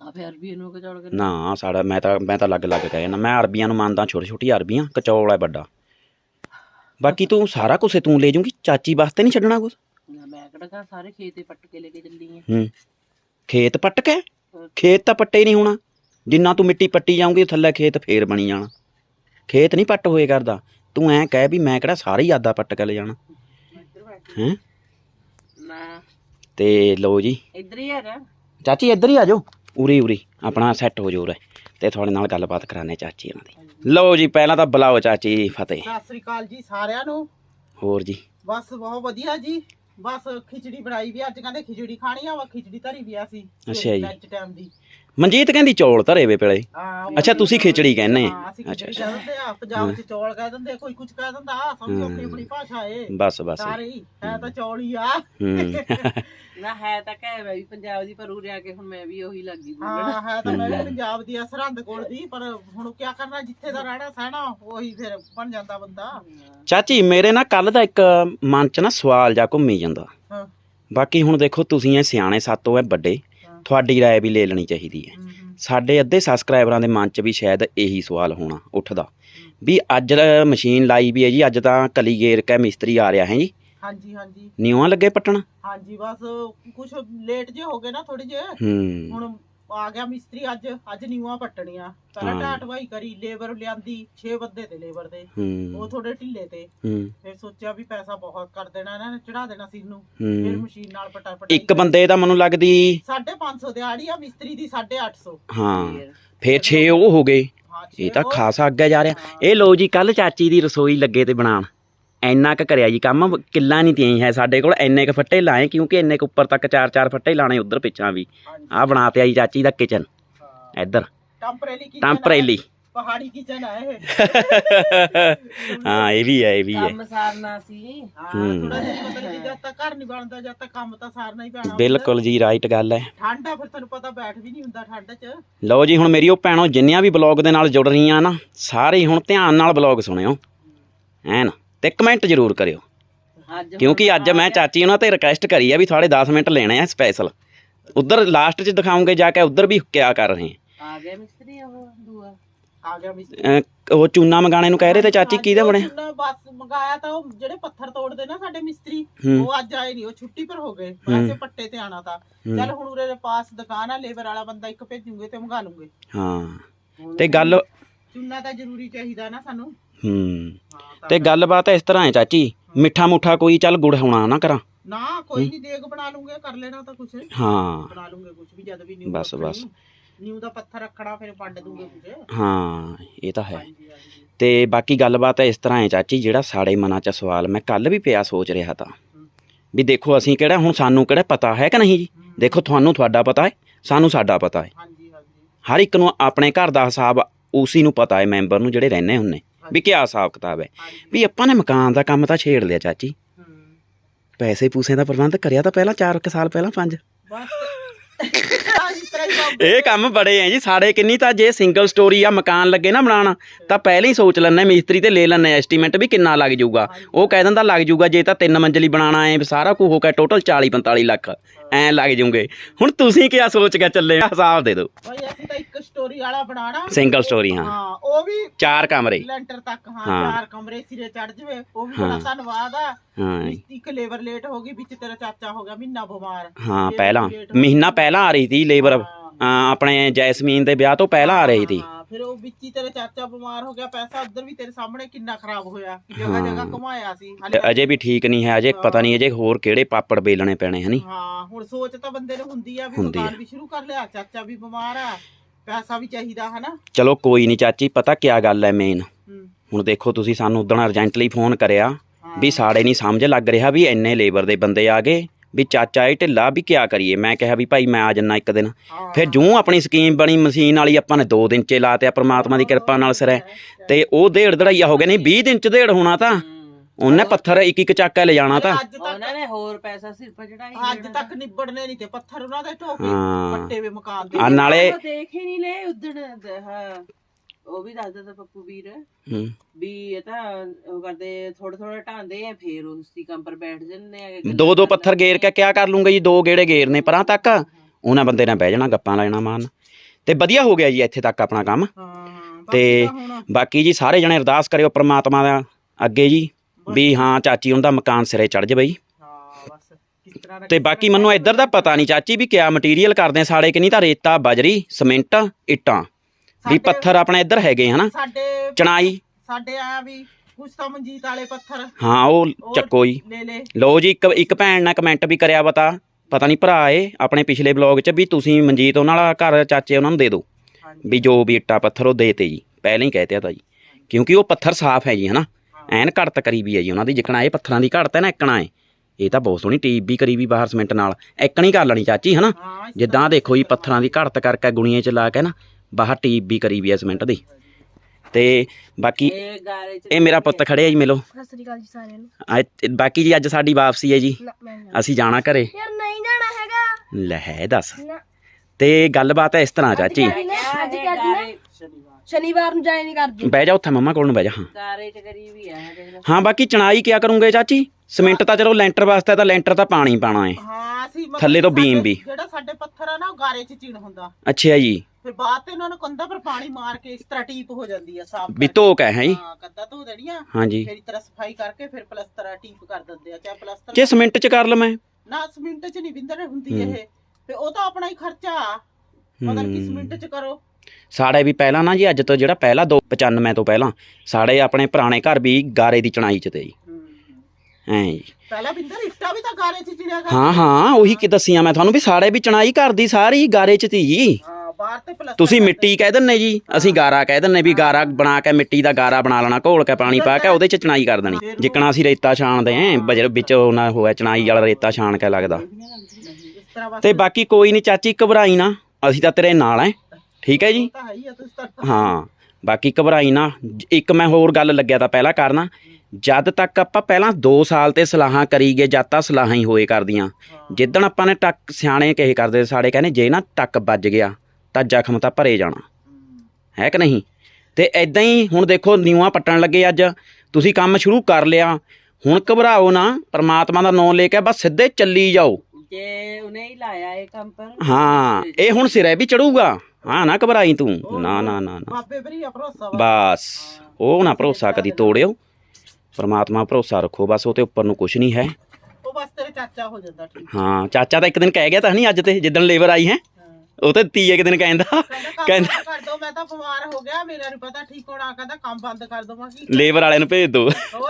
Speaker 3: ਆ ਫਿਰ ਅਰਬੀ ਨੂੰ ਕਚੌੜ ਕਰ
Speaker 1: ਨਾ ਸਾਡਾ ਮੈਂ ਤਾਂ ਮੈਂ ਤਾਂ ਲੱਗ ਲੱਗ ਕਹਿ ਨਾ ਮੈਂ ਅਰਬੀਆਂ ਨੂੰ ਮੰਨਦਾ ਛੋਟੀ ਛੋਟੀ ਅਰਬੀਆਂ ਕਚੌਲ ਹੈ ਵੱਡਾ। ਬਾਕੀ ਤੂੰ ਸਾਰਾ ਕੁਝ ਤੂੰ ਲੈ ਜੂਗੀ ਚਾਚੀ ਵਾਸਤੇ ਨਹੀਂ ਛੱਡਣਾ ਕੁਝ
Speaker 3: ਮੈਂ ਕਿਹੜਾ ਘਰ ਸਾਰੇ ਖੇਤ ਤੇ ਪੱਟ ਕੇ ਲੈ ਕੇ ਚੱਲੀ ਆ।
Speaker 1: ਹੂੰ। ਖੇਤ ਪੱਟ ਕੇ? ਖੇਤ ਤਾਂ ਪੱਟੇ ਨਹੀਂ ਹੋਣਾ। ਜਿੰਨਾ ਤੂੰ ਮਿੱਟੀ ਪੱਟੀ ਜਾਊਂਗੀ ਥੱਲੇ ਖੇਤ ਫੇਰ ਬਣੀ ਜਾਣਾ। ਖੇਤ ਨਹੀਂ ਪੱਟ ਹੋਏ ਕਰਦਾ। ਤੂੰ ਐਂ ਕਹਿ ਵੀ ਮੈਂ ਕਿਹੜਾ ਸਾਰੇ ਹੀ ਆਦਾ ਪੱਟ ਕੇ ਲੈ ਜਾਣਾ। ਹੈਂ?
Speaker 3: ਨਾ
Speaker 1: ਤੇ ਲਓ ਜੀ।
Speaker 3: ਇੱਧਰ ਹੀ ਹੈਗਾ
Speaker 1: ਚਾਚੀ ਇੱਧਰ ਹੀ ਆ ਜਾਓ। ਉਰੀ ਉਰੀ। ਆਪਣਾ ਸੈੱਟ ਹੋ ਜਾਓ ਉਰੇ ਤੇ ਤੁਹਾਡੇ ਨਾਲ ਗੱਲਬਾਤ ਕਰਾਣੇ ਚਾਚੀ ਉਹਨਾਂ ਦੀ। ਲਓ ਜੀ ਪਹਿਲਾਂ ਤਾਂ ਬੁਲਾਓ ਚਾਚੀ ਜੀ ਫਤਿਹ।
Speaker 2: ਸਤਿ ਸ੍ਰੀ ਅਕਾਲ ਜੀ ਸਾਰਿਆਂ ਨੂੰ।
Speaker 1: ਹੋਰ ਜੀ।
Speaker 2: ਬਸ ਬਹੁਤ ਵਧੀਆ ਜੀ। ਬਸ ਖਿਚੜੀ ਬਣਾਈ ਵੀ ਅੱਜ ਕਹਿੰਦੇ ਖਿਚੜੀ ਖਾਣੀ ਆ ਵਾ ਖਿਚੜੀ ਧਰੀ ਵੀ ਆ ਸੀ
Speaker 1: ਅੱਛਾ ਜੀ।
Speaker 2: ਲੰਚ ਟਾਈਮ ਦੀ।
Speaker 1: ਮਨਜੀਤ ਕਹਿੰਦੀ ਚੌਲ ਧਰੇ ਵੇ ਪੇਲੇ।
Speaker 2: ਹਾਂ,
Speaker 1: ਅੱਛਾ, ਤੁਸੀਂ ਖਿਚੜੀ ਕਹਿੰਦੇ ਆ।
Speaker 2: ਅਸੀਂ
Speaker 1: ਅੱਛਾ,
Speaker 2: ਆ ਪੰਜਾਬ ਚ ਚੌਲ ਕਹਿ ਦਿੰਦੇ ਕੋਈ ਕੁਝ ਕਹਿ ਦਿੰਦਾ ਆ ਸਮਝੋ ਆਪਣੀ ਆਪਣੀ ਭਾਸ਼ਾ ਏ।
Speaker 1: ਬਸ ਬਸ।
Speaker 2: ਸਾਰੇ ਹੀ ਹੈ ਤਾਂ ਚੌਲ ਹੀ ਆ।
Speaker 1: ਹੂੰ।
Speaker 3: ਨਾ ਹੈ ਤਾਂ ਕਹਿ ਮੈਂ ਵੀ ਪੰਜਾਬ ਦੀ ਪਰ ਉਰੇ ਆ ਕੇ ਹੁਣ ਮੈਂ ਵੀ ਉਹੀ ਲੱਗੀ ਬੋਲਣ।
Speaker 2: ਹਾਂ ਹੈ ਤਾਂ ਮੈਂ ਵੀ ਪੰਜਾਬ ਦੀ ਆ ਸਰਹੰਦ ਕੋਲ ਦੀ ਪਰ ਹੁਣ ਕੀ ਕਰਨਾ ਜਿੱਥੇ ਦਾ ਰਹਿਣਾ ਸਹਿਣਾ ਉਹੀ ਫਿਰ ਬਣ ਜਾਂਦਾ ਬੰਦਾ।
Speaker 1: ਚਾਚੀ ਮੇਰੇ ਨਾ ਕੱਲ ਦਾ ਇੱਕ ਮਨ ਚ ਨਾ ਸਵਾਲ ਜਾ ਘੁੰਮੀ ਜਾਂਦਾ।
Speaker 2: ਹਾਂ।
Speaker 1: ਬਾਕੀ ਹੁਣ ਦੇਖੋ ਤੁਸੀਂ ਇਹ ਸਿਆਣੇ ਸਾਤੋਂ ਐ ਵੱਡੇ। ਤੁਹਾਡੀ رائے ਵੀ ਲੈ ਲੈਣੀ ਚਾਹੀਦੀ ਹੈ
Speaker 2: ਹਮ, ਹਮ,
Speaker 1: ਸਾਡੇ ਅੱਧੇ ਸਬਸਕ੍ਰਾਈਬਰਾਂ ਦੇ ਮਨ ਚ ਵੀ ਸ਼ਾਇਦ ਇਹੀ ਸਵਾਲ ਹੋਣਾ ਉੱਠਦਾ ਵੀ ਅੱਜ ਮਸ਼ੀਨ ਲਾਈ ਵੀ ਹੈ ਜੀ ਅੱਜ ਤਾਂ ਕਲੀ ਗੇਰ ਕੇ ਮਿਸਤਰੀ ਆ ਰਿਹਾ ਹੈ ਜੀ
Speaker 2: ਹਾਂਜੀ ਹਾਂਜੀ
Speaker 1: ਨਿਊਆਂ ਲੱਗੇ ਪੱਟਣ
Speaker 2: ਹਾਂਜੀ ਬਸ ਕੁਝ ਲੇਟ ਜੇ ਹੋ ਗਏ ਨਾ ਥੋੜੇ ਜੇ
Speaker 1: ਹੂੰ
Speaker 2: ਹੁਣ ਆ ਗਿਆ ਮਿਸਤਰੀ ਅੱਜ ਅੱਜ ਨਿਊਆਂ ਪੱਟਣੀਆਂ। ਪਹਿਲਾਂ
Speaker 1: ਹਾਂ।
Speaker 2: ਢਾਟਵਾਈ ਕਰੀ ਲੇਬਰ ਲਿਆਂਦੀ 6 ਬੰਦੇ ਤੇ ਲੇਬਰ ਦੇ। ਉਹ
Speaker 1: ਹੂੰ
Speaker 2: ਥੋੜੇ ਢਿੱਲੇ ਤੇ।
Speaker 1: ਹੂੰ।
Speaker 2: ਫਿਰ ਸੋਚਿਆ ਵੀ ਪੈਸਾ ਬਹੁਤ ਕਰ ਦੇਣਾ ਇਹਨਾਂ ਨੇ ਚੜਾ ਦੇਣਾ ਸੀ ਨੂੰ। ਫਿਰ
Speaker 1: ਹੂੰ
Speaker 2: ਮਸ਼ੀਨ ਨਾਲ ਪਟਾ ਪਟਾਈ
Speaker 1: ਇੱਕ ਬੰਦੇ ਦਾ ਮੈਨੂੰ ਲੱਗਦੀ
Speaker 2: 550 ਦਿਹਾੜੀ ਆ ਮਿਸਤਰੀ ਦੀ 850
Speaker 1: ਹਾਂ। ਫੇਰ 6 ਉਹ ਹੋ ਗਏ।
Speaker 2: ਹਾਂ
Speaker 1: ਇਹ ਤਾਂ ਖਾਸਾ ਅੱਗੇ ਜਾ ਰਿਹਾ। ਇਹ ਲੋ ਜੀ ਕੱਲ ਚਾਚੀ ਦੀ ਰਸੋਈ ਲੱਗੇ ਤੇ ਬਣਾਉਣ। ਇੰਨਾ ਕੁ ਕਰਿਆ ਜੀ ਕੰਮ ਕਿੱਲਾ ਨਹੀਂ ਤੀ ਹੈ ਸਾਡੇ ਕੋਲ ਇੰਨੇ ਕੁ ਫੱਟੇ ਲਾਏ ਕਿਉਂਕਿ ਇੰਨੇ ਕੁ ਉੱਪਰ ਤੱਕ ਚਾਰ ਚਾਰ ਫੱਟੇ ਲਾਣੇ ਉਧਰ ਪਿੱਛਾਂ ਵੀ। ਆਹ ਬਣਾਤੇ ਆਈ ਚਾਚੀ ਦਾ ਕਿਚਨ ਇੱਧਰ।
Speaker 2: ਟੈਂਪਰੇਰੀ ਪਹਾੜੀ ਕਿਚਨ ਆ ਇਹ।
Speaker 1: ਹਾਂ ਇਹ ਵੀ ਹੈ ਇਹ ਵੀ ਹੈ।
Speaker 3: ਕੰਮ ਸਾਰਨਾ ਸੀ।
Speaker 2: ਜਦ ਤੱਕ ਘਰ ਨਹੀਂ ਬਣਦਾ ਜਦ ਤੱਕ ਕੰਮ ਤਾਂ ਸਾਰਨਾ ਹੀ ਪੈਣਾ
Speaker 1: ਬਿਲਕੁਲ ਜੀ ਰਾਈਟ ਗੱਲ ਹੈ।
Speaker 2: ਠੰਡ ਆ ਫਿਰ ਤੁਹਾਨੂੰ ਪਤਾ ਬੈਠ ਵੀ ਨਹੀਂ ਹੁੰਦਾ ਠੰਡ 'ਚ।
Speaker 1: ਲਓ ਜੀ ਹੁਣ ਮੇਰੀ ਉਹ ਭੈਣੋ ਜਿੰਨੀਆਂ ਵੀ ਬਲੌਗ ਦੇ ਨਾਲ ਜੁੜ ਰਹੀਆਂ ਨਾ ਸਾਰੇ ਹੁਣ ਧਿਆਨ ਨਾਲ ਬਲੌਗ ਸੁਣਿਓ। ਐਨ। ਤੇ ਕਮੈਂਟ ਜ਼ਰੂਰ ਕਰਿਓ। ਕਿਉਂਕਿ ਅੱਜ ਮੈਂ ਚਾਚੀ ਉਹਨਾਂ ਤੇ ਰਿਕਵੈਸਟ ਕਰੀ ਆ ਵੀ ਥੋੜੇ 10 ਮਿੰਟ ਲੈਣੇ ਆ ਸਪੈਸ਼ਲ ਉਧਰ ਲਾਸਟ 'ਚ ਦਿਖਾਉਂਗੇ ਜਾ ਕੇ ਉਧਰ ਵੀ ਕਿਆ ਕਰ ਰਹੇ
Speaker 3: ਆ। ਗਿਆ ਮਿਸਤਰੀ ਉਹ ਦੂਆ।
Speaker 2: ਆ ਗਿਆ ਮਿਸਤਰੀ।
Speaker 1: ਉਹ ਚੂਨਾ ਮੰਗਾਣੇ ਨੂੰ ਕਹਿ ਰਹੇ ਤੇ ਚਾਚੀ ਕਿਹਦਾ ਬਣਿਆ?
Speaker 2: ਚੂਨਾ ਬਸ ਮੰਗਾਇਆ ਤਾਂ ਉਹ ਜਿਹੜੇ ਪੱਥਰ ਤੋੜਦੇ ਨਾ ਸਾਡੇ ਮਿਸਤਰੀ ਉਹ ਅੱਜ ਆਏ ਨਹੀਂ ਉਹ ਛੁੱਟੀ ਪਰ ਹੋ ਗਏ। ਵੈਸੇ ਪੱਟੇ ਤੇ ਆਣਾ ਤਾਂ।
Speaker 1: ਹੂੰ।
Speaker 2: ਚੱਲ ਹੁਣ ਉਰੇ ਦੇ ਪਾਸ ਦੁਕਾਨ ਆ ਲੇਬਰ ਵਾਲਾ ਬੰਦਾ ਇੱਕ ਭੇਜੂਗੇ ਤੇ ਮੰਗਾ ਲੂਗੇ।
Speaker 1: ਹਾਂ। ਤੇ ਗੱਲ
Speaker 2: ਚੂਨਾ ਤਾਂ ਜ਼ਰੂਰੀ ਚਾਹੀਦਾ ਨਾ ਸਾਨੂੰ।
Speaker 1: ਹੂੰ।
Speaker 2: ਤਾਂ
Speaker 1: ਗੱਲਬਾਤ ਇਸ ਤਰ੍ਹਾਂ ਹੈ ਚਾਚੀ ਮਿੱਠਾ ਮੁੱਠਾ ਕੋਈ ਚੱਲ ਗੁੜ ਹੋਣਾ ਨਾ ਕਰਾਂ।
Speaker 2: ਨਾ ਕੋਈ ਨਹੀਂ ਦੇਗ ਬਣਾ ਲੂਗੇ ਕਰ ਲੈਣਾ ਤਾਂ ਕੁਛ।
Speaker 1: ਹਾਂ।
Speaker 2: ਬਣਾ ਲੂਗੇ ਕੁਛ ਵੀ ਜਦ ਵੀ ਨਿਊ
Speaker 1: ਬਸ, ਬਸ।
Speaker 2: ਨਿਊ ਦਾ ਪੱਥਰ ਰੱਖਣਾ ਫਿਰ ਵੰਡ ਦੂਗੇ ਕੁਛ।
Speaker 1: ਹਾਂ ਇਹ ਤਾਂ ਹੈ। ਤੇ ਬਾਕੀ ਗੱਲਬਾਤ ਇਸ ਤਰ੍ਹਾਂ ਹੈ ਚਾਚੀ ਜਿਹੜਾ ਸਾਡੇ ਮਨਾਂ 'ਚ ਸਵਾਲ ਮੈਂ ਕੱਲ ਵੀ ਪਿਆ ਸੋਚ ਰਿਹਾ ਤਾਂ। ਵੀ ਦੇਖੋ ਅਸੀਂ ਕਿਹੜਾ ਹੁਣ ਸਾਨੂੰ ਕਿਹੜਾ ਪਤਾ ਹੈ ਕਿ ਨਹੀਂ ਜੀ। ਦੇਖੋ ਤੁਹਾਨੂੰ ਤੁਹਾਡਾ ਪਤਾ ਹੈ ਸਾਨੂੰ ਸਾਡਾ ਪਤਾ ਹੈ। ਹਰ ਇੱਕ ਨੂੰ ਆਪਣੇ ਘਰ ਦਾ ਹਿਸਾਬ ਉਸੀ ਨੂੰ ਪਤਾ ਹੈ ਮੈਂਬਰ ਨੂੰ ਜਿਹੜੇ ਰਹਿੰਦੇ ਹੁੰਨੇ ਵੀ ਕਿਆ ਹਿਸਾਬ ਕਿਤਾਬ ਹੈ? ਵੀ ਆਪਾਂ ਨੇ ਮਕਾਨ ਦਾ ਕੰਮ ਤਾਂ ਛੇੜ ਲਿਆ ਚਾਚੀ। ਪੈਸੇ ਪੂਸੇ ਦਾ ਪ੍ਰਬੰਧ ਕਰਿਆ ਤਾਂ ਪਹਿਲਾਂ 4 ਸਾਲ ਪਹਿਲਾਂ 5 ਇਹ ਕੰਮ ਬੜੇ ਐ ਜੀ, ਸਾਡੇ ਕਿੰਨੀ ਤਾਂ ਜੇ ਸਿੰਗਲ ਸਟੋਰੀ ਆ, ਮਕਾਨ ਲੱਗੇ ਨਾ ਬਣਾਉਣ, ਤਾਂ ਪਹਿਲਾਂ ਹੀ ਸੋਚ ਲੈਣੇ ਮਿਸਤਰੀ ਤੇ ਲੈ ਲੈਣੇ ਐਸਟੀਮੇਟ ਵੀ ਕਿੰਨਾ ਲੱਗ ਜਾਊਗਾ। ਉਹ ਕਹਿ ਦਿੰਦਾ ਲੱਗ ਜਾਊਗਾ, ਜੇ ਤਾਂ ਤਿੰਨ ਮੰਜ਼ਲੀ ਬਣਾਉਣਾ ਐ, ਸਾਰਾ ਕੁਝ ਹੋ ਕੇ ਟੋਟਲ 40 45 ਲੱਖ। ਐ ਲੱਗ ਜੂਗੇ ਹੁਣ ਤੁਸੀਂ ਕਿਆ ਸੋਚ ਕੇ ਚੱਲੇ ਹਿਸਾਬ ਦੇ ਦਿਓ।
Speaker 2: ਭਾਈ ਅਸੀਂ ਤਾਂ ਇੱਕ ਸਟੋਰੀ ਵਾਲਾ ਬਣਾਣਾ
Speaker 1: ਸਿੰਗਲ ਸਟੋਰੀ ਹਾਂ।
Speaker 2: ਹਾਂ ਉਹ ਵੀ
Speaker 1: ਚਾਰ ਕਮਰੇ।
Speaker 2: ਲੈਂਟਰ ਤੱਕ ਹਾਂ
Speaker 1: ਹਾਂ।
Speaker 2: ਚਾਰ ਕਮਰੇ ਸਿਰੇ ਚੜ ਜਵੇ ਉਹ ਵੀ
Speaker 1: ਹਾਂ।
Speaker 2: ਬੜਾ ਧੰਨਵਾਦ ਆ।
Speaker 1: ਹਾਂ।
Speaker 2: ਇੱਕ ਲੇਬਰ ਲੇਟ ਹੋ ਗਈ ਵਿੱਚ ਤੇਰਾ ਚਾਚਾ ਹੋ ਗਿਆ ਮਹੀਨਾ ਬਿਮਾਰ।
Speaker 1: ਹਾਂ ਪਹਿਲਾਂ। ਮਹੀਨਾ ਪਹਿਲਾਂ ਆ ਰਹੀ ਸੀ ਲੇਬਰ। ਆਪਣੇ ਜੈਸਮੀਨ ਦੇ ਵਿਆਹ ਤੋਂ ਪਹਿਲਾਂ ਆ ਰਹੀ ਸੀ।
Speaker 2: ਹਾਂ ਫਿਰ ਉਹ ਵਿੱਚ ਹੀ ਤੇਰਾ ਚਾਚਾ ਬਿਮਾਰ ਹੋ ਗਿਆ ਪੈਸਾ ਉਧਰ ਵੀ ਤੇਰੇ ਸਾਹਮਣੇ ਕਿੰਨਾ ਖਰਾਬ ਹੋਇਆ ਕਿ ਜਗ੍ਹਾ ਜਗ੍ਹਾ ਘੁਮਾਇਆ ਸੀ
Speaker 1: ਤੇ
Speaker 2: ਹਾਲੇ
Speaker 1: ਅਜੇ ਵੀ ਠੀਕ ਨਹੀਂ ਹੈ ਅਜੇ ਪਤਾ ਨਹੀਂ ਅਜੇ ਹੋਰ ਕਿਹੜੇ ਪਾਪੜ ਬੇਲਣੇ ਪੈਣੇ ਹਨੀ?
Speaker 2: ਹਾਂ ਹੁਣ ਸੋਚ ਤਾਂ ਬੰਦੇ ਨੂੰ ਹੁੰਦੀ ਆ ਵੀ
Speaker 1: ਹੁੰਦੀ ਆ।
Speaker 2: ਮਕਾਨ ਵੀ ਸ਼ੁਰੂ ਕਰ ਲਿਆ ਚਾਚਾ ਵੀ ਬਿਮਾਰ ਆ। ਪੈਸਾ ਵੀ ਚਾਹੀਦਾ ਹਨਾ?
Speaker 1: ਚਲੋ ਕੋਈ ਨਹੀਂ ਚਾਚੀ ਪਤਾ ਕਿਆ ਗੱਲ ਹੈ। ਮੇਨ ਹੁਣ ਦੇਖੋ ਤੁਸੀਂ ਸਾਨੂੰ ਉਦਣ ਅਰਜੈਂਟਲੀ ਫੋਨ ਕਰਿਆ। ਵੀ ਸਾਡੇ ਨਹੀਂ ਸਮਝ ਲੱਗ ਰਿਹਾ ਵੀ ਇੰਨੇ ਲੇਬਰ ਦੇ ਬੰਦੇ ਆ ਗਏ ਵੀ ਚਾਚਾ ਇਹ ਢਿੱਲਾ ਵੀ ਕਿਆ ਕਰੀਏ? ਮੈਂ ਕਿਹਾ ਵੀ ਭਾਈ ਮੈਂ ਆ ਜੰਨਾ ਇੱਕ ਦਿਨ। ਫਿਰ ਜੂੰ ਆਪਣੀ ਸਕੀਮ ਬਣੀ ਮਸ਼ੀਨ ਵਾਲੀ ਆਪਾਂ ਨੇ 2 ਦਿਨ ਚ ਲਾਤੇ ਆ ਪ੍ਰਮਾਤਮਾ ਦੀ ਕਿਰਪਾ ਨਾਲ ਸਿਰੇ। ਤੇ ਉਹ ਡੇਢ ਦੜਾਈਆ ਹੋ ਗਿਆ ਨਹੀਂ 20 ਦਿਨ ਚ ਡੇਢ ਹੋਣਾ ਤਾਂ। ਉਹਨੇ ਪੱਥਰ ਇੱਕ ਇੱਕ ਚੱਕ ਕੇ ਲੈ ਜਾਣਾ ਤਾਂ।
Speaker 2: ਅੱਜ ਤੱਕ
Speaker 3: ਉਹਨਾਂ ਨੇ ਹੋਰ ਪੈਸਾ ਸਿਰ ਪਰ ਚੜਾਈ
Speaker 2: ਅੱਜ ਤੱਕ ਨਿਬੜਨੇ ਨਹੀਂ ਤੇ ਪੱਥਰ ਉਹਨਾਂ ਦੇ ਢੋਕੇ
Speaker 1: ਹਾਂ।
Speaker 2: ਪੱਟੇ ਵੇ ਮਕਾਨ ਦੇ।
Speaker 1: ਆ ਨਾਲੇ
Speaker 3: ਦੇਖ ਹੀ ਨਹੀਂ ਲੈ ਉਦਣ ਹਾਂ। ਉਹ ਵੀ ਦੱਸਦਾ ਤਾ ਪੱਪੂ ਵੀਰ।
Speaker 1: ਹੂੰ,
Speaker 3: ਵੀ ਇਹ ਤਾਂ ਉਹ ਕਰਦੇ ਥੋੜਾ ਥੋੜਾ ਢਾਂਦੇ ਆ ਫੇਰ ਉਸੀ ਕੰਮ ਪਰ ਬੈਠ ਜਾਂਦੇ ਆ
Speaker 1: ਦੋ ਦੋ ਪੱਥਰ ਗੇਰ ਕੇ ਕਿਆ ਕਰ ਲੂੰਗਾ ਜੀ ਦੋ ਗੇੜੇ ਗੇਰਨੇ ਪਰਾਂ ਤੱਕ। ਉਹਨਾਂ ਬੰਦੇ ਨੇ ਬਹਿ ਜਾਣਾ ਗੱਪਾਂ ਲੈਣਾ ਮਾਰਨ। ਤੇ ਵਧੀਆ ਹੋ ਗਿਆ ਜੀ ਇੱਥੇ ਤੱਕ ਆਪਣਾ ਕੰਮ।
Speaker 2: ਹਾਂ
Speaker 1: ਤੇ
Speaker 2: ਬਾਕੀ ਤਾਂ ਹੁਣ
Speaker 1: ਬਾਕੀ ਜੀ ਸਾਰੇ ਜਣੇ ਅਰਦਾਸ ਕਰਿਓ ਪ੍ਰਮਾਤਮਾ ਦਾ ਅੱਗੇ ਜੀ। ਵੀ ਹਾਂ ਚਾਚੀ ਉਹਨਾਂ ਦਾ ਮਕਾਨ ਸਿਰੇ ਚੜ ਜੀ
Speaker 2: ਹਾਂ ਬਸ ਕਿਸ ਤਰ੍ਹਾਂ ਦਾ
Speaker 1: ਤੇ ਬਾਕੀ ਮੈਨੂੰ ਇੱਧਰ ਦਾ ਪਤਾ ਨਹੀਂ ਚਾਚੀ ਵੀ ਕਿਆ ਮਟੀਰੀਅਲ ਕਰਦੇ ਆ ਕਿ ਨਹੀਂ ਤਾਂ ਰੇਤਾ ਬਜਰੀ ਸੀਮੈਂਟ ਇੱਟਾਂ। ਵੀ
Speaker 2: ਸਾਡੇ-
Speaker 1: ਪੱਥਰ ਆਪਣੇ ਇੱਧਰ ਹੈਗੇ ਹਨਾ?
Speaker 2: ਸਾਡੇ
Speaker 1: ਚਣਾਈ।
Speaker 2: ਸਾਡੇ ਆ ਵੀ ਕੁਛ ਤਾਂ ਮਨਜੀਤ ਵਾਲੇ ਪੱਥਰ।
Speaker 1: ਹਾਂ ਉਹ
Speaker 2: ਉਹ
Speaker 1: ਚੱਕੋ ਜੀ।
Speaker 2: ਲੈ ਲੈ।
Speaker 1: ਲਓ ਜੀ ਇੱਕ ਇੱਕ ਭੈਣ ਨੇ ਕਮੈਂਟ ਵੀ ਕਰਿਆ ਪਤਾ ਪਤਾ ਨਹੀਂ ਭਰਾ ਏ ਆਪਣੇ ਪਿਛਲੇ ਬਲੌਗ 'ਚ ਵੀ ਤੁਸੀਂ ਮਨਜੀਤ ਉਹਨਾਂ ਵਾਲਾ ਘਰ ਚਾਚੇ ਉਹਨਾਂ ਨੂੰ ਦੇ ਦਿਓ।
Speaker 2: ਹਾਂਜੀ।
Speaker 1: ਵੀ ਜੋ ਵੀ ਇੱਟਾਂ ਪੱਥਰ ਉਹ ਦੇਤੇ ਜੀ। ਪਹਿਲਾਂ ਹੀ ਕਹਿਤੇ ਤਾਂ ਜੀ। ਕਿਉਂਕਿ ਉਹ ਪੱਥਰ ਸਾਫ਼ ਹੈ ਜੀ ਹਨਾ? ਐਨ ਘੜਤ ਕਰੀ ਵੀ ਹੈ ਜੀ ਉਹਨਾਂ ਦੀ ਜਿਕਣਾ ਇਹ ਪੱਥਰਾਂ ਦੀ ਘੜਤ ਹੈ ਨਾ ਇੱਕਣਾ ਹੈ। ਇਹ ਤਾਂ ਬਹੁਤ ਸੋਹਣੀ ਟੀਪ ਵੀ ਕਰੀ ਵੀ ਬਾਹਰ ਸੀਮੈਂਟ ਨਾਲ। ਇੱਕਣੀ ਕਰ ਲੈਣੀ ਚਾਚੀ ਹਨਾ? ਜਿੱਦਾਂ ਦੇਖੋ ਜੀ ਪੱਥਰਾਂ ਦੀ ਘੜਤ ਕਰਕੇ ਗੁਣੀਆਂ ਚ ਲਾ ਕੇ ਨਾ ਬਾਹਰ ਟੀਪ ਵੀ ਕਰੀ ਵੀ ਹੈ ਸੀਮੈਂਟ ਦੀ। ਤੇ ਬਾਕੀ
Speaker 3: ਇਹ
Speaker 1: ਮੇਰਾ ਪੁੱਤ ਖੜਿਆ ਜੀ ਮਿਲੋ।
Speaker 4: ਸਤਿ ਸ੍ਰੀ ਅਕਾਲ ਜੀ ਸਾਰਿਆਂ ਨੂੰ।
Speaker 1: ਅੱਜ- ਬਾਕੀ ਜੀ ਅੱਜ ਸਾਡੀ ਵਾਪਸੀ ਹੈ ਜੀ। ਅਸੀਂ ਜਾਣਾ ਘਰੇ।
Speaker 4: ਯਾਰ ਨਹੀਂ ਜਾਣਾ ਹੈਗਾ।
Speaker 1: ਲੈ ਹੈ ਦੱਸ ਤੇ ਗੱਲਬਾਤ ਹੈ ਇਸ ਤਰ੍ਹਾਂ ਚਾਚੀ।
Speaker 4: ਅੱਜ?
Speaker 2: ਸ਼ਨੀਵਾਰ।
Speaker 4: ਸ਼ਨੀਵਾਰ ਨੂੰ ਜਾਇਆ ਨਹੀਂ ਕਰਦੀ।
Speaker 1: ਬਹਿ ਜਾ ਉੱਥੇ ਮੰਮਾ ਕੋਲ ਨੂੰ ਬਹਿ ਜਾ ਹਾਂ।
Speaker 3: ਗਾਰੇ ਚ ਕਰੀ ਵੀ ਆ ਦੇਖ ਲੈ
Speaker 1: ਹਾਂ ਬਾਕੀ ਚਣਾਈ ਕਿਆ ਕਰੂੰਗੇ ਚਾਚੀ? ਸੀਮੈਂਟ ਤਾਂ ਚਲੋ ਲੈਂਟਰ ਵਾਸਤੇ ਤਾਂ ਲੈਂਟਰ ਤਾਂ ਪਾਣੀ ਪਾਣਾ ਹੈ
Speaker 2: ਹਾਂ ਅਸੀਂ ਮਤਲਬ
Speaker 1: ਥੱਲੇ ਤੋਂ ਬੀਮ
Speaker 2: ਸਾਡੇ-
Speaker 1: ਵੀ।
Speaker 2: ਜਿਹੜਾ ਸਾਡੇ ਪੱਥਰ ਆ ਨਾ ਉਹ ਗਾਰੇ 'ਚ ਚੀਣ ਹੁੰਦਾ।
Speaker 1: ਅੱਛਾ ਜੀ।
Speaker 2: ਫਿਰ ਬਾਅਦ ਤੇ ਉਹਨਾਂ ਨੂੰ ਕੰਧਾਂ ਪਰ ਪਾਣੀ ਮਾਰ ਕੇ ਇਸ ਤਰ੍ਹਾਂ ਟੀਪ ਹੋ ਜਾਂਦੀ ਆ ਸਾਫ਼
Speaker 1: ਵੀ ਧੋਕ ਹੈ ਹੈ ਜੀ।
Speaker 2: ਹਾਂ ਕੰਧਾਂ ਧੋ ਦੇਣੀਆਂ।
Speaker 1: ਹਾਂਜੀ
Speaker 2: ਫਿਰ ਇਸ ਤਰ੍ਹਾਂ ਸਫ਼ਾਈ ਕਰਕੇ ਫਿਰ ਪਲਸਤਰ ਟੀਪ ਕਰ ਦਿੰਦੇ ਆ ਚਾਹੇ ਪਲਸਤਰ
Speaker 1: ਜੇ ਸਮਿੰਟ ਚ ਕਰ ਲਵਾਂ
Speaker 2: ਨਾ ਸਮਿੰਟ ਚ ਨਹੀਂ ਬਿੰਦਰ ਹੁੰਦੀ
Speaker 1: ਹੂੰ।
Speaker 2: ਇਹ। ਤੇ ਉਹ ਤਾਂ ਆਪਣਾ ਹੀ ਖਰਚਾ ਆ। ਨੀ ਕਿ ਸਮਿੰਟ ਚ ਕਰੋ?
Speaker 1: ਸਾਡੇ ਵੀ ਪਹਿਲਾਂ ਨਾ ਜੀ ਅੱਜ ਤੋਂ ਜਿਹੜਾ ਪਹਿਲਾ 295 ਤੋਂ ਪਹਿਲਾਂ ਸਾਡੇ ਆਪਣੇ ਪੁਰਾਣੇ ਘਰ ਵੀ ਗਾਰੇ ਦੀ ਚਣਾਈ ਚ ਤੇ ਜੀ। ਐਂ ਜੀ।
Speaker 2: ਪਹਿਲਾਂ ਬਿੰਦਰ ਇੱਟਾਂ ਵੀ ਤਾਂ ਗਾਰੇ ਚ ਚਿੜਿਆ ਕਰ
Speaker 1: ਹਾਂ ਹਾਂ ਉਹੀ ਕਿ ਦੱਸੀਆਂ ਮੈਂ ਤੁਹਾਨੂੰ ਵੀ ਸਾਡੇ ਵੀ ਚਣਾਈ ਘਰ ਦੀ ਸਾਰੀ ਗਾਰੇ ਚ ਤੀ ਜੀ।
Speaker 2: ਹਾਂ ਬਾਹਰ ਤੇ ਪਲਸਤਰ
Speaker 1: ਤੁਸੀਂ ਮਿੱਟੀ ਕਹਿ ਦਿੰਨੇ ਜੀ ਅਸੀਂ ਗਾਰਾ ਕਹਿ ਦਿੰਨੇ ਵੀ ਗਾਰਾ ਬਣਾ ਕੇ ਮਿੱਟੀ ਦਾ ਗਾਰਾ ਬਣਾ ਲੈਣਾ ਘੋਲ ਕੇ ਪਾਣੀ ਪਾ ਕੇ ਉਹਦੇ ਚ ਚਣਾਈ ਕਰ ਦੇਣੀ। ਜਿੱਕਣਾ ਅਸੀਂ ਰੇਤਾ ਛਾਣਦੇ ਆਂ ਬਜਰ ਵਿੱਚ ਉਹਨਾਂ ਹੋਇਆ ਚਣਾਈ ਵਾਲਾ ਰੇਤਾ ਛਾਣ ਕੇ ਲੱਗਦਾ। ਤੇ ਬਾਕੀ ਕੋਈ ਨਹੀਂ ਚਾਚੀ ਘਬਰਾਈ ਨਾ ਅਸੀਂ ਤਾਂ ਤੇਰੇ ਨਾਲ ਐ ਠੀਕ ਹੈ ਜੀ?
Speaker 2: ਤਾਂ ਹੈ ਹੀ ਆ ਤੁਸੀਂ ਤਾਂ
Speaker 1: ਹਾਂ ਬਾਕੀ ਘਬਰਾਈ ਨਾ। ਇੱਕ ਮੈਂ ਹੋਰ ਗੱਲ ਲੱਗਿਆ ਤਾਂ ਪਹਿਲਾਂ ਕਰਨਾ। ਜਦ ਤੱਕ ਆਪਾਂ ਪਹਿਲਾਂ 2 ਸਾਲ ਤੇ ਸਲਾਹਾਂ ਕਰੀਗੇ ਜਦ ਤਾਂ ਸਲਾਹਾਂ ਹੀ ਹੋਏ ਕਰਦੀਆਂ। ਜਿੱਦਣ ਆਪਾਂ ਨੇ ਟੱਕ ਸਿਆਣੇ ਕਹੇ ਕਰਦੇ ਸਾਡੇ ਕਹਿੰਦੇ ਜੇ ਨਾ ਟੱਕ ਵੱਜ ਗਿਆ ਤਾਂ ਜ਼ਖਮ ਤਾਂ ਭਰੇ ਜਾਣਾ। ਹੈ ਕਿ ਨਹੀਂ? ਤੇ ਐਦਾਂ ਹੀ ਹੁਣ ਦੇਖੋ ਨਿਊਆਂ ਪੱਟਣ ਲੱਗੇ ਅੱਜ। ਤੁਸੀਂ ਕੰਮ ਸ਼ੁਰੂ ਕਰ ਲਿਆ। ਹੁਣ ਘਬਰਾਓ ਨਾ ਪ੍ਰਮਾਤਮਾ ਦਾ ਨਾਮ ਲੈ ਕੇ ਬਸ ਸਿੱਧੇ ਚੱਲੀ ਜਾਓ।
Speaker 3: ਜੇ ਉਹਨੇ ਹੀ ਲਾਇਆ ਇਹ ਕੰਮ ਪਰ।
Speaker 1: ਹਾਂ ਇਹ ਹੁਣ ਸਿਰੇ ਵੀ ਚੜੂਗਾ। ਹਾਂ ਨਾ ਘਬਰਾਈ ਤੂੰ। ਨਾ ਨਾ ਨਾ ਨਾ।
Speaker 2: ਬਾਬੇ ਭਰੋਸਾ
Speaker 1: ਬਸ ਉਹ ਨਾ ਭਰੋਸਾ ਕਦੀ ਤੋੜਿਓ। ਪਰਮਾਤਮਾ ਭਰੋਸਾ ਰੱਖੋ ਬਸ ਉਹ ਤੇ ਉੱਪਰ ਨੂੰ ਕੁਝ ਨਹੀਂ ਹੈ।
Speaker 2: ਉਹ ਬਸ ਤੇਰੇ ਚਾਚਾ ਹੋ ਜਾਂਦਾ ਠੀਕ।
Speaker 1: ਹਾਂ ਚਾਚਾ ਤਾਂ ਇੱਕ ਦਿਨ ਕਹਿ ਗਿਆ ਤਾਂ ਨਹੀਂ ਅੱਜ ਤੇ ਜਿੱਦਣ ਲੇਬਰ ਆਈ ਹਾਂ। ਉਹ ਤੇ ਤੀਏ ਇੱਕ ਦਿਨ ਕਹਿੰਦਾ
Speaker 2: ਕਹਿੰਦਾ ਕਰ ਦੋ ਮੈਂ ਤਾਂ ਬਿਮਾਰ ਹੋ ਗਿਆ ਮੇਰਾ ਨਹੀਂ ਪਤਾ ਠੀਕ ਹੋਣਾ ਕਹਿੰਦਾ ਕੰਮ ਬੰਦ ਕਰ ਦਵਾਂ ਕੀ
Speaker 1: ਲੇਬਰ ਵਾਲਿਆਂ ਨੂੰ ਭੇਜ ਦੋ।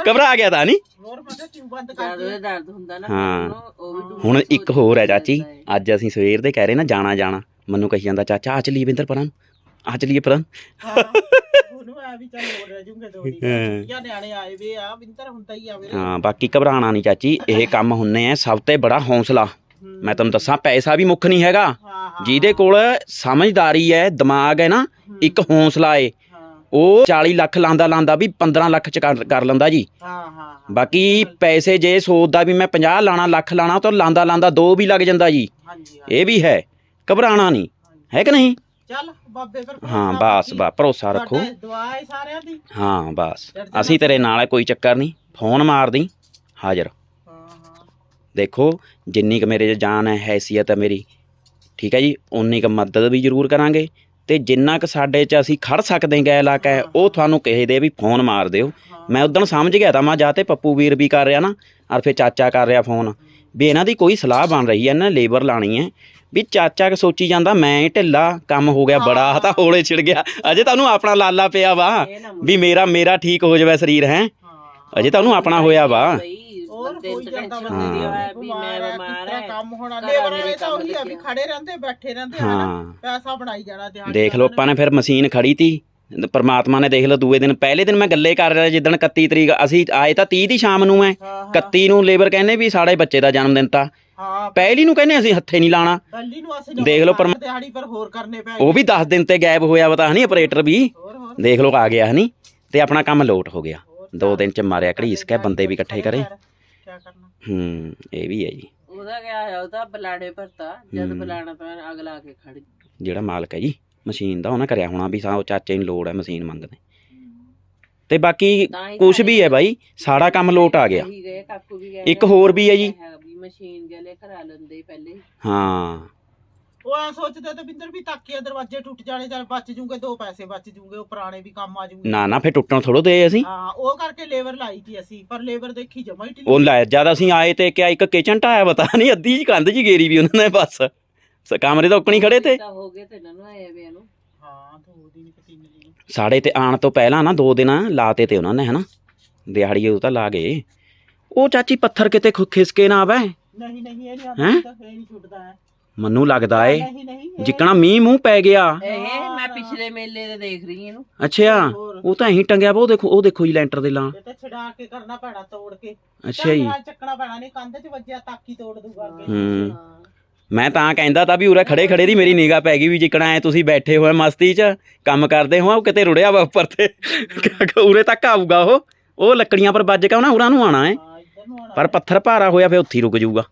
Speaker 1: ਘਬਰਾ ਗਿਆ ਤਾਂ ਨਹੀਂ?
Speaker 2: ਹੋਰ ਮੈਂ ਕਿਹਾ ਕਿਉਂ ਬੰਦ ਕਰ
Speaker 3: ਜਦੋਂ ਇਹ ਦਰਦ ਹੁੰਦਾ ਨਾ
Speaker 1: ਹਾਂ।
Speaker 3: ਉਹ ਵੀ
Speaker 1: ਹੁਣ ਇੱਕ ਹੋਰ ਹੈ ਚਾਚੀ। ਅੱਜ ਅਸੀਂ ਸਵੇਰ ਦੇ ਕਹਿ ਰਹੇ ਨਾ ਜਾਣਾ ਜਾਣਾ। ਮੈਨੂੰ ਕਹੀ ਜਾਂਦਾ ਚਾਚਾ ਆ ਚਲੀਏ ਬਿੰਦਰ ਪਰਾਂ ਨੂੰ, ਆ ਚਲੀਏ ਪਰਾਂ ਨੂੰ।
Speaker 2: ਹਾਂ ਉਹਨੂੰ ਆ ਵੀ ਚੱਲ ਹੋਰ ਰਹਿ ਜੂਗੇ ਦੋ ਦਿਨ।
Speaker 1: ਹਾਂ।
Speaker 2: ਛੁੱਟੀਆਂ ਨਿਆਣੇ ਆਏ ਵੇ ਆ ਵਿੰਤਰ ਹੁੰਦਾ ਹੀ ਆਵੇ
Speaker 1: ਹਾਂ ਬਾਕੀ ਘਬਰਾਣਾ ਨਹੀਂ ਚਾਚੀ ਇਹ ਕੰਮ ਹੁੰਨੇ ਆ ਸਭ ਤੇ ਬੜਾ ਹੌਸਲਾ। ਮੈਂ ਤੁਹਾਨੂੰ ਦੱਸਾਂ ਪੈਸਾ ਵੀ ਮੁੱਖ ਨਹੀਂ ਹੈਗਾ। ਜਿਹਦੇ ਕੋਲ ਸਮਝਦਾਰੀ ਹੈ ਦਿਮਾਗ ਹੈ ਨਾ ਇੱਕ ਹੌਸਲਾ ਏ
Speaker 2: ਹਾਂ।
Speaker 1: ਉਹ 40 ਲੱਖ ਲਾਂਦਾ ਲਾਂਦਾ ਵੀ 15 ਲੱਖ ਚ ਕਰ ਕਰ ਲੈਂਦਾ ਜੀ।
Speaker 2: ਹਾਂ ਹਾਂ।
Speaker 1: ਬਾਕੀ ਪੈਸੇ ਜੇ ਸੋਚਦਾ ਵੀ ਮੈਂ 50 ਲਾਣਾ ਲੱਖ ਲਾਣਾ ਤਾਂ ਲਾਂਦਾ ਲਾਂਦਾ ਦੋ ਵੀ ਲੱਗ ਜਾਂਦਾ ਜੀ।
Speaker 2: ਹਾਂਜੀ
Speaker 1: ਇਹ ਵੀ ਹੈ ਘਬਰਾਣਾ ਨਹੀਂ। ਹੈ ਕਿ ਨਹੀਂ?
Speaker 2: ਚੱਲ ਬਾਬੇ ਫਿਰ
Speaker 1: ਹਾਂ
Speaker 2: ਭਰੋਸਾ
Speaker 1: ਬਸ ਬਸ ਭਰੋਸਾ ਰੱਖੋ।
Speaker 2: ਤੁਹਾਡਾ ਦੁਆ ਹੈ ਸਾਰਿਆਂ ਦੀ।
Speaker 1: ਹਾਂ ਬਸ। ਅਸੀਂ ਤੇਰੇ ਨਾਲ ਹੈ ਕੋਈ ਚੱਕਰ ਨਹੀਂ। ਫੋਨ ਮਾਰ ਦੀ। ਹਾਜ਼ਰ।
Speaker 2: ਹਾਂ ਹਾਂ।
Speaker 1: ਦੇਖੋ ਜਿੰਨੀ ਕੁ ਮੇਰੇ 'ਚ ਜਾਨ ਹੈ ਹੈਸੀਅਤ ਹੈ ਮੇਰੀ। ਠੀਕ ਹੈ ਜੀ ਉਨੀ ਕੁ ਮਦਦ ਵੀ ਜ਼ਰੂਰ ਕਰਾਂਗੇ ਤੇ ਜਿੰਨਾ ਕੁ ਸਾਡੇ 'ਚ ਅਸੀਂ ਖੜ ਸਕਦੇ ਗਏ ਇਲਾਕਾ ਹੈ ਉਹ ਤੁਹਾਨੂੰ ਕਿਸੇ ਦੇ ਵੀ ਫੋਨ ਮਾਰ ਦਿਓ। ਮੈਂ ਉਦੋਂ ਸਮਝ ਗਿਆ ਤਾਂ ਮੈਂ ਜਾਂ ਤੇ ਪੱਪੂ ਵੀਰ ਵੀ ਕਰ ਰਿਹਾ ਨਾ ਔਰ ਫਿਰ ਚਾਚਾ ਕਰ ਰਿਹਾ ਫੋਨ। ਵੀ ਇਹਨਾਂ ਦੀ ਕੋਈ ਸਲਾਹ ਬਣ ਰਹੀ ਹੈ ਇਹਨਾਂ ਨੇ ਲੇਬਰ ਲਾਣੀ ਹੈ। ਵੀ ਚਾਚਾ ਕਿ ਸੋਚੀ ਜਾਂਦਾ ਮੈਂ ਢਿੱਲਾ ਕੰਮ ਹੋ ਗਿਆ ਬੜਾ ਤਾਂ ਹੋਲੇ ਛਿੜ ਗਿਆ। ਅਜੇ ਤੁਹਾਨੂੰ ਆਪਣਾ ਲਾਲਾ ਪਿਆ ਵਾ ਵੀ ਮੇਰਾ ਮੇਰਾ ਠੀਕ ਹੋ ਜਾਵੇ ਸਰੀਰ ਹੈ। ਅਜੇ ਤੁਹਾਨੂੰ ਆਪਣਾ ਹੋਇਆ ਵਾ।
Speaker 2: ਹੋਰ ਕੋਈ
Speaker 3: ਨੂੰ
Speaker 2: ਜਾਂਦਾ
Speaker 3: tension
Speaker 2: ਬੰਦੇ ਦੀ
Speaker 3: ਹੁੰਦੀ ਆ
Speaker 2: ਵੀ
Speaker 3: ਵੀ ਮੈਂ
Speaker 2: ਬਿਮਾਰ
Speaker 3: ਬਿਮਾਰ
Speaker 2: ਹੈ
Speaker 3: ਹੈ
Speaker 2: ਕੰਮ ਹੋਣਾ
Speaker 3: ਘਰਾਂ
Speaker 2: ਲੇਬਰ
Speaker 3: ਮੇਰੇ
Speaker 2: ਵਾਲੇ ਤਾਂ
Speaker 3: ਕੰਮ
Speaker 2: ਉਹੀ ਆ ਵੀ
Speaker 3: ਲੱਗੇ
Speaker 2: ਖੜੇ ਰਹਿੰਦੇ ਬੈਠੇ ਰਹਿੰਦੇ ਹਨਾ?
Speaker 1: ਹਾਂ।
Speaker 2: ਪੈਸਾ ਬਣਾਈ ਜਾਣਾ ਦਿਹਾੜੀ
Speaker 1: ਦੇਖ ਲਓ ਆਪਾਂ ਨੇ ਫਿਰ ਮਸ਼ੀਨ ਖੜੀ ਤੀ ਪਰਮਾਤਮਾ ਨੇ ਦੇਖ ਲਓ ਦੂਏ ਦਿਨ ਪਹਿਲੇ ਦਿਨ ਮੈਂ ਗੱਲੇ ਕਰ ਰਿਹਾ ਜਿੱਦਣ 31 ਤਰੀਕ ਅਸੀਂ ਆਏ ਤਾਂ 30 ਦੀ ਸ਼ਾਮ ਨੂੰ ਐ
Speaker 2: ਹਾਂ
Speaker 1: 31 ਨੂੰ ਲੇਬਰ ਕਹਿੰਦੇ ਵੀ ਸਾਡੇ ਬੱਚੇ ਦਾ ਜਨਮ ਦਿਨ ਤਾਂ।
Speaker 2: ਹਾਂ
Speaker 1: ਪਹਿਲੀ ਨੂੰ ਕਹਿੰਦੇ ਅਸੀਂ ਹੱਥੇ ਨਹੀਂ ਲਾਣਾ
Speaker 2: ਪਹਿਲੀ ਨੂੰ ਅਸੀਂ
Speaker 1: ਦੇਖ ਲਓ ਪਰਮਾ-
Speaker 2: ਦਿਹਾੜੀ ਪਰ ਹੋਰ ਕਰਨੇ ਪੈ
Speaker 1: ਉਹ ਵੀ 10 ਦਿਨ ਤੇ ਗਾਇਬ ਹੋਇਆ ਪਤਾ ਨਹੀਂ ਆਪਰੇਟਰ ਵੀ। ਦੇਖ ਲਓ ਆ ਗਿਆ ਹਨੀ ਤੇ ਆਪਣਾ ਕੰਮ ਲੋਟ ਹੋ ਗਿਆ। ਦੋ ਦਿਨ ਚ ਮਾਰਿਆ ਘੜੀਸ ਕੇ ਬੰਦੇ ਵੀ ਇਕੱਠੇ ਕਰੇ।
Speaker 2: ਕੀ ਕਰਨਾ?
Speaker 1: ਹੂੰ ਇਹ ਵੀ ਹੈ ਜੀ।
Speaker 3: ਉਹਦਾ ਕਿਆ ਹੈ ਉਹਦਾ ਬਲਾੜੇ ਭਰਤਾ ਜਦ। ਬਲਾਣਾ ਤਾਂ ਅਗਲਾ ਆ ਕੇ ਖੜ ਗਿਆ।
Speaker 1: ਜਿਹੜਾ ਮਾਲਕ ਹੈ ਜੀ ਮਸ਼ੀਨ ਦਾ ਉਹਨੇ ਕਰਿਆ ਹੋਣਾ ਵੀ ਸਾ ਉਹ ਚਾਚੇ ਨੂੰ ਲੋੜ ਹੈ ਮਸ਼ੀਨ ਮੰਗਦੇ। ਤੇ ਬਾਕੀ
Speaker 3: ਤਾਂ ਹੀ ਸਾਰੇ
Speaker 1: ਵੀ ਹੈ ਬਾਈ ਸਾਡਾ ਕੰਮ ਲੋਟ ਆ ਗਿਆ।
Speaker 3: ਇਹੀ ਗਏ ਕਾਕੂ ਵੀ ਗਏ
Speaker 1: ਇੱਕ ਹੋਰ ਵੀ ਹੈ ਜੀ।
Speaker 3: ਵੀ ਮਸ਼ੀਨ ਗਲੇ ਕਰਾ ਲੈਂਦੇ ਪਹਿਲੇ
Speaker 1: ਹਾਂ।
Speaker 2: ਉਹ ਐ ਸੋਚਦੇ ਤੇ ਬਿੰਦਰ ਵੀ ਤਾਕੇ ਦਰਵਾਜ਼ੇ ਟੁੱਟ ਜਾਣੇ ਚੱਲ ਬਚ ਜੂਗੇ ਦੋ ਪੈਸੇ ਬਚ ਜੂਗੇ ਉਹ ਪੁਰਾਣੇ ਵੀ ਕੰਮ ਆ ਜੂਗੇ।
Speaker 1: ਨਾ ਨਾ ਫੇ ਟੁੱਟਣ ਥੋੜੋ ਦੇ ਅਸੀਂ।
Speaker 2: ਹਾਂ ਉਹ ਕਰਕੇ ਲੇਬਰ ਲਾਈ ਸੀ ਅਸੀਂ ਪਰ ਲੇਬਰ ਦੇਖੀ ਜਮਾ ਹੀ ਢਿੱਲੀ
Speaker 1: ਉਹ ਲੈ ਜਦ ਅਸੀਂ ਆਏ ਤੇ ਕਿਆ ਇੱਕ ਕਿਚਨ ਢਾਇਆ ਪਤਾ ਨਹੀਂ ਅੱਧੀ ਜੀ ਕੰਧ ਜੀ ਗੇਰੀ ਵੀ ਉਹਨਾਂ ਨੇ ਬਸ। ਸ- ਕਮਰੇ ਤਾਂ ਉੱਕਣੀ ਖੜੇ ਤੇ।
Speaker 3: ਤਾਂ ਹੋ ਗਏ ਤੇ ਇਹਨਾਂ ਨੂੰ ਆਏ ਵੇ ਨੂੰ।
Speaker 2: ਹਾਂ ਦੋ ਦਿਨ ਕਿ ਤਿੰਨ ਦਿਨ।
Speaker 1: ਸਾਡੇ ਤੇ ਆਣ ਤੋਂ ਪਹਿਲਾਂ ਨਾ ਦੋ ਦਿਨ ਲਾਤੇ ਤੇ ਉਹਨਾਂ ਨੇ ਹਨਾ। ਦਿਹਾੜੀ ਉਹ ਤਾਂ ਲਾ ਗਏ। ਉਹ ਚਾਚੀ ਪੱਥਰ ਕਿਤੇ ਖੁ- ਖਿਸਕੇ ਨਾ ਆਵੇ
Speaker 2: ਨਹੀਂ ਨਹੀਂ ਇਹ ਨਹੀਂ
Speaker 1: ਹੈਂ?
Speaker 2: ਆਉਂਦਾ ਇਹ ਨਹੀਂ ਛੁੱਟਦਾ ਹੈ।
Speaker 1: ਮੈਨੂੰ ਲੱਗਦਾ ਏ
Speaker 2: ਨਹੀਂ ਨਹੀਂ ਇਹ-
Speaker 1: ਜਿੱਕਣਾ ਮੀਂਹ ਮੂੰਹ ਪੈ ਗਿਆ।
Speaker 3: ਇਹ ਮੈਂ ਪਿਛਲੇ ਮੇਲੇ ਦੇ ਦੇਖ ਰਹੀ ਇਹਨੂੰ।
Speaker 1: ਅੱਛਾ
Speaker 2: ਹੋਰ।
Speaker 1: ਉਹ ਤਾਂ ਐਂ ਟੰਗਿਆ ਵਾ ਉਹ ਦੇਖੋ ਉਹ ਦੇਖੋ ਜੀ ਲੈਂਟਰ ਦੇ ਲਾਂ।
Speaker 2: ਇਹ ਤਾਂ ਛਡਾ ਕੇ ਕਰਨਾ ਪੈਣਾ ਤੋੜ ਕੇ।
Speaker 1: ਅੱਛਾ ਜੀ।
Speaker 2: ਨਾਲ ਚੱਕਣਾ ਪੈਣਾ ਨਹੀਂ ਕੰਧ 'ਚ ਵੱਜਿਆ ਤਾਕੀ ਤੋੜ ਦੂਗਾ ਅੱਗੇ।
Speaker 1: ਹੂੰ।
Speaker 3: ਹਾਂ।
Speaker 1: ਮੈਂ ਤਾਂ ਕਹਿੰਦਾ ਤਾਂ ਵੀ ਉਰੇ ਖੜੇ ਖੜੇ ਦੀ ਮੇਰੀ ਨਿਗਾਹ ਪੈ ਗਈ ਵੀ ਜਿੱਕਣਾ ਐ ਤੁਸੀਂ ਬੈਠੇ ਹੋਏ ਮਸਤੀ 'ਚ ਕੰਮ ਕਰਦੇ ਹੋ ਉਹ ਕਿਤੇ ਰੁੜਿਆ ਵਾ ਉੱਪਰ ਤੇ। ਉਰੇ ਤੱਕ ਆਊਗਾ ਉਹ। ਉਹ ਲੱਕੜੀਆਂ ਪਰ ਵੱਜ ਕੇ ਉਹਨਾਂ ਉਰਾਂ ਨੂੰ ਆਣਾ ਹੈ
Speaker 2: ਹਾਂ ਇੱਧਰ ਨੂੰ ਆਉਣਾ।
Speaker 1: ਪਰ ਪੱਥਰ ਭਾਰਾ ਹੋਇਆ ਫੇ ਉੱਥੇ ਹੀ ਰੁਕ ਜਾਊਗਾ।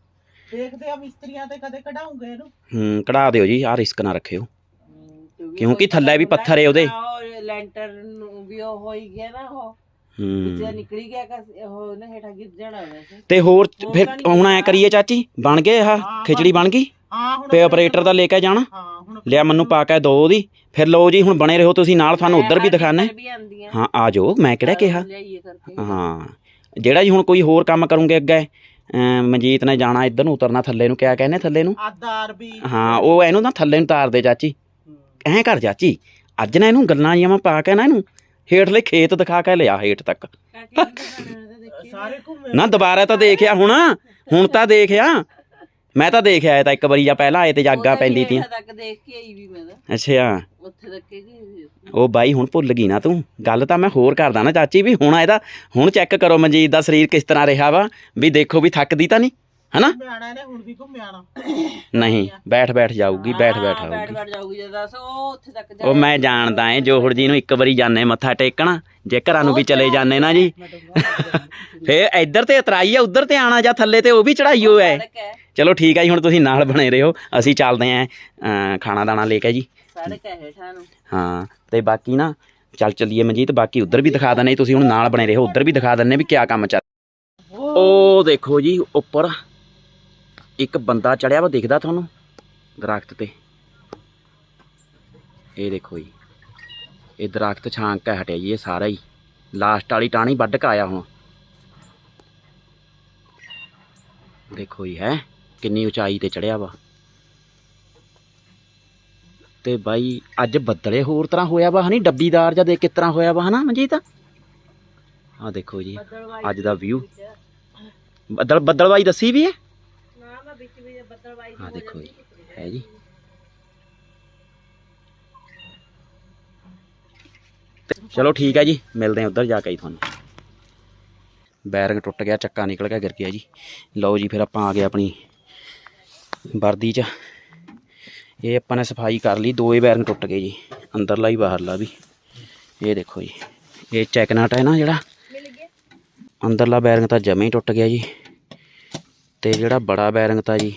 Speaker 2: ਦੇਖਦੇ ਆ ਮਿਸਤਰੀਆਂ ਤੇ ਕਦੇ ਕਢਾਉਂਗੇ ਇਹਨੂੰ?
Speaker 1: ਹੂੰ ਕਢਾ ਦਿਓ ਜੀ ਆਹ ਰਿਸਕ ਨਾ ਰੱਖਿਓ। ਕਿਉਂਕਿ ਥੱਲੇ ਵੀ ਪੱਥਰ ਏ ਉਹਦੇ।
Speaker 3: ਉਹ ਲੈਂਟਰ ਨੂੰ ਵੀ ਉਹ ਹੋਈ ਗਿਆ ਨਾ ਉਹ। ਜੇ
Speaker 1: ਹੂੰ
Speaker 3: ਨਿਕਲੀ ਗਿਆ ਕਸ ਉਹ ਨਾ ਹੇਠਾਂ ਗਿਰ ਜਾਣਾ ਵੈਸੇ
Speaker 1: ਤੇ ਹੋਰ ਫਿਰ ਹੁਣ ਐ ਕਰੀਏ ਚਾਚੀ ਬਣ ਗਏ ਆਹ ਖਿਚੜੀ ਬਣ ਗਈ?
Speaker 2: ਹਾਂ ਹੁਣ
Speaker 1: ਤੇ ਆਪਰੇਟਰ ਦਾ ਲੈ ਕੇ ਜਾਣਾ?
Speaker 2: ਹਾਂ ਹੁਣ
Speaker 1: ਲਿਆ ਮੈਨੂੰ ਪਾ ਕੇ ਦੋ ਉਹਦੀ। ਫਿਰ ਲਓ ਜੀ ਹੁਣ ਬਣੇ ਰਹੋ ਤੁਸੀਂ ਨਾਲ ਤੁਹਾਨੂੰ ਉਧਰ ਵੀ ਦਿਖਾਣੇ
Speaker 3: ਵੀ ਆਂਦੀਆਂ
Speaker 1: ਹਾਂ ਆ ਜਾਓ ਮੈਂ ਕਿਹੜਾ ਕਿਹਾ? ਹਾਂ। ਜਿਹੜਾ ਜੀ ਹੁਣ ਕੋਈ ਹੋਰ ਕੰਮ ਕਰੂੰਗੇ ਅੱਗੇ ਮਨਜੀਤ ਨੇ ਜਾਣਾ ਇੱਧਰ ਨੂੰ ਉਤਰਨਾ ਥੱਲੇ ਨੂੰ ਕਿਆ ਕਹਿੰਦੇ ਥੱਲੇ ਨੂੰ?
Speaker 2: ਆਦਾਰ ਵੀ।
Speaker 1: ਹਾਂ ਉਹ ਇਹਨੂੰ ਨਾ ਥੱਲੇ ਨੂੰ ਤਾਰ ਦੇ ਚਾਚੀ। ਐਂ ਕਰ ਚਾਚੀ ਅੱਜ ਨਾ ਇਹਨੂੰ ਗੱਲਾਂ ਜੀਆਂ ਮੈਂ ਪਾ ਕੇ ਨਾ ਇਹਨੂੰ ਹੇਠਲੇ ਖੇਤ ਦਿਖਾ ਕੇ ਲਿਆ ਹੇਠ ਤੱਕ।
Speaker 2: ਸਾਰੇ ਘੁੰਮੇ
Speaker 1: ਨਾ। ਦੁਬਾਰਾ ਤਾਂ ਦੇਖਿਆ ਹੁਣ ਹੁਣ ਤਾਂ ਦੇਖਿਆ। ਮੈਂ ਤਾਂ ਦੇਖਿਆ ਇਹ ਤਾਂ ਇੱਕ ਵਾਰੀ ਜਾਂ ਪਹਿਲਾਂ ਆਏ ਤੇ ਜਾਗਾ ਪੈਂਦੀ ਤੀ।
Speaker 3: ਹੇਠਾਂ ਤੱਕ ਦੇਖ ਕੇ ਆਈ ਵੀ ਮੈਂ ਤਾਂ।
Speaker 1: ਅੱਛਾ।
Speaker 3: ਉੱਥੇ ਤੱਕ ਗਈ
Speaker 1: ਉਹ ਬਾਈ ਹੁਣ ਭੁੱਲ ਗਈ ਨਾ ਤੂੰ। ਗੱਲ ਤਾਂ ਮੈਂ ਹੋਰ ਕਰਦਾ ਨਾ ਚਾਚੀ ਵੀ ਹੁਣ ਇਹਦਾ ਹੁਣ ਚੈੱਕ ਕਰੋ ਮਨਜੀਤ ਦਾ ਸਰੀਰ ਕਿਸ ਤਰ੍ਹਾਂ ਰਿਹਾ ਵਾ। ਵੀ ਦੇਖੋ ਵੀ ਥੱਕਦੀ ਤਾਂ ਨਹੀਂ ਹਨਾ?
Speaker 2: ਘੁੰਮਿਆਣਾ ਨੇ ਹੁਣ ਵੀ ਘੁੰਮਿਆਣਾ
Speaker 1: ਨਹੀਂ ਬੈਠ ਬੈਠ ਜਾਊਗੀ ਬੈਠ ਬੈਠ
Speaker 3: ਬੈਠ
Speaker 1: ਆਊਗੀ।
Speaker 3: ਬੈਠ ਜਾਊਗੀ ਜਦ ਦੱਸ ਉਹ ਉੱਥੇ ਤੱਕ ਜਾ
Speaker 1: ਉਹ ਮੈਂ ਜਾਣਦਾ ਏ ਜੋਹੜ ਜੀ ਨੂੰ ਇੱਕ ਵਾਰੀ ਜਾਣੇ ਮੱਥਾ ਟੇਕਣਾ। ਜੇ ਘਰਾਂ ਨੂੰ ਵੀ ਚਲੇ ਜਾਂਦੇ ਨਾ ਜੀ। ਫੇਰ ਇੱਧਰ ਤੇ ਉਤਰਾਈ ਆ ਉੱਧਰ ਤੇ ਆਣਾ ਜਾਂ ਥੱਲੇ ਤੇ ਉਹ ਵੀ ਚੜਾਈ ਹੋਇਆ ਹੈ।
Speaker 3: ਸੜਕ ਹੈ।
Speaker 1: ਚਲੋ ਠੀਕ ਹੈ ਜੀ ਹੁਣ ਤੁਸੀਂ ਨਾਲ ਬਣੇ ਰਹੋ ਅਸੀਂ ਚੱਲਦੇ ਆਂ ਖਾਣਾ ਦਾਣਾ ਲੈ ਕੇ ਜੀ।
Speaker 3: ਹਾਂ
Speaker 1: ਤੇ ਬਾਕੀ ਨਾ ਚੱਲ ਚੱਲੀਏ ਮਨਜੀਤ ਬਾਕੀ ਉੱਧਰ ਵੀ ਦਿਖਾ ਦਨੇ ਤੁਸੀਂ ਹੁਣ ਨਾਲ ਬਣੇ ਰਹੋ ਉੱਧਰ ਵੀ ਦਿਖਾ ਦਨੇ ਵੀ ਕਿਆ ਕੰਮ ਚੱਲ ਉਹ ਦੇਖੋ ਜੀ ਉੱਪਰ ਇੱਕ ਬੰਦਾ ਚੜਿਆ ਵਾ ਦਿਖਦਾ ਤੁਹਾਨੂੰ ਦਰਖਤ ਤੇ। ਇਹ ਦੇਖੋ ਜੀ ਇਹ ਦਰਖਤ ਛਾਂਕ ਕੇ ਹਟਿਆ ਜੀ ਇਹ ਸਾਰਾ ਹੀ। ਲਾਸਟ ਵਾਲੀ ਟਾਣੀ ਵੱਢ ਕੇ ਆਇਆ ਹੁਣ। ਦੇਖੋ ਜੀ ਹੈ। ਕਿੰਨੀ ਉਚਾਈ ਤੇ ਚੜਿਆ ਵਾ। ਤੇ ਬਾਈ, ਅੱਜ ਬੱਦਲੇ ਹੋਰ ਤਰ੍ਹਾਂ ਹੋਇਆ ਵਾ, ਹਨੀ? ਡੱਬੀਦਾਰ ਜਾਂ ਦੇ ਕਿਸ ਤਰ੍ਹਾਂ ਹੋਇਆ ਵਾ, ਹਨਾ ਮਨਜੀਤ? ਆ ਦੇਖੋ ਜੀ, ਅੱਜ ਦਾ ਵਿਊ ਬੱਦਲ ਬੱਦਲਵਾਈ ਦੱਸੀ ਵੀ ਹੈ?
Speaker 3: ਨਾ ਮੈਂ ਵਿੱਚ ਵਿੱਚ ਬੱਦਲਵਾਈ
Speaker 1: ਆ ਦੇਖੋ ਜੀ, ਹੈ ਜੀ। ਚਲੋ ਠੀਕ ਹੈ ਜੀ, ਮਿਲਦੇ ਹਾਂ ਉੱਧਰ ਜਾ ਕੇ ਤੁਹਾਨੂੰ। ਬੈਰਿੰਗ ਟੁੱਟ ਗਿਆ, ਚੱਕਾ ਨਿਕਲ ਗਿਆ, ਗਿਰ ਗਿਆ ਜੀ। ਲਓ ਜੀ, ਫਿਰ ਆਪਾਂ ਆ ਗਏ ਆਪਣੀ ਵਰਦੀ 'ਚ। ਇਹ ਆਪਾਂ ਨੇ ਸਫ਼ਾਈ ਕਰ ਲਈ ਦੋਏ ਬੈਰਿੰਗ ਟੁੱਟ ਗਏ ਜੀ ਅੰਦਰਲਾ ਹੀ ਬਾਹਰਲਾ ਵੀ। ਇਹ ਦੇਖੋ ਜੀ, ਇਹ ਚੈੱਕ ਹੈ ਨਾ ਜਿਹੜਾ? ਅੰਦਰਲਾ ਬੈਰਿੰਗ ਤਾਂ ਜਮੇ ਹੀ ਟੁੱਟ ਗਿਆ ਜੀ। ਤੇ ਜਿਹੜਾ ਬੜਾ ਬੈਰਿੰਗ ਤਾਂ ਜੀ,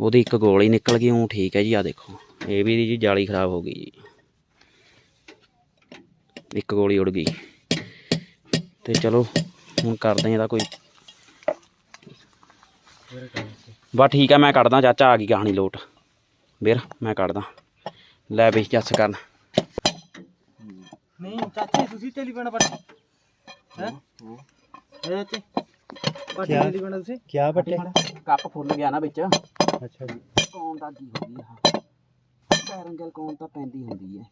Speaker 1: ਉਹਦੀ ਇੱਕ ਗੋਲੀ ਨਿਕਲ ਗਈ, ਉਹ ਠੀਕ ਹੈ ਜੀ ਆ ਦੇਖੋ। ਇਹ ਵੀ ਜੀ ਜਾਲੀ ਖਰਾਬ ਹੋ ਗਈ ਜੀ। ਇੱਕ ਗੋਲੀ ਉੜ ਗਈ। ਤੇ ਚਲੋ, ਹੁਣ ਕਰਦੇ ਹਾਂ ਇਹਦਾ ਕੋਈ। ਬਸ ਠੀਕ ਹੈ ਮੈਂ ਕੱਢਦਾ ਚਾਚਾ ਆ ਗਈ ਕਹਾਣੀ ਲੋਟ। ਵੀਰ ਮੈਂ ਕੱਢਦਾ। ਲੈ ਵੀ ਜੱਸ ਕਰਨ।
Speaker 2: ਨਹੀਂ ਚਾਚੀ ਤੁਸੀਂ ਤੇਲੀ ਹੈ? ਪੱਟ ਤੇਲੀ ਤੁਸੀਂ।
Speaker 1: ਕੱਪ ਫੁੱਲ ਗਿਆ ਨਾ ਵਿੱਚ।
Speaker 5: ਅੱਛਾ ਜੀ।
Speaker 1: ਕੌਣ ਦਾ ਕੀ ਹੋ ਗਈ ਆ? ਪੈਰਾਂ ਗਲ ਕੌਣ ਤਾਂ ਪੈਂਦੀ ਹੁੰਦੀ ਹੈ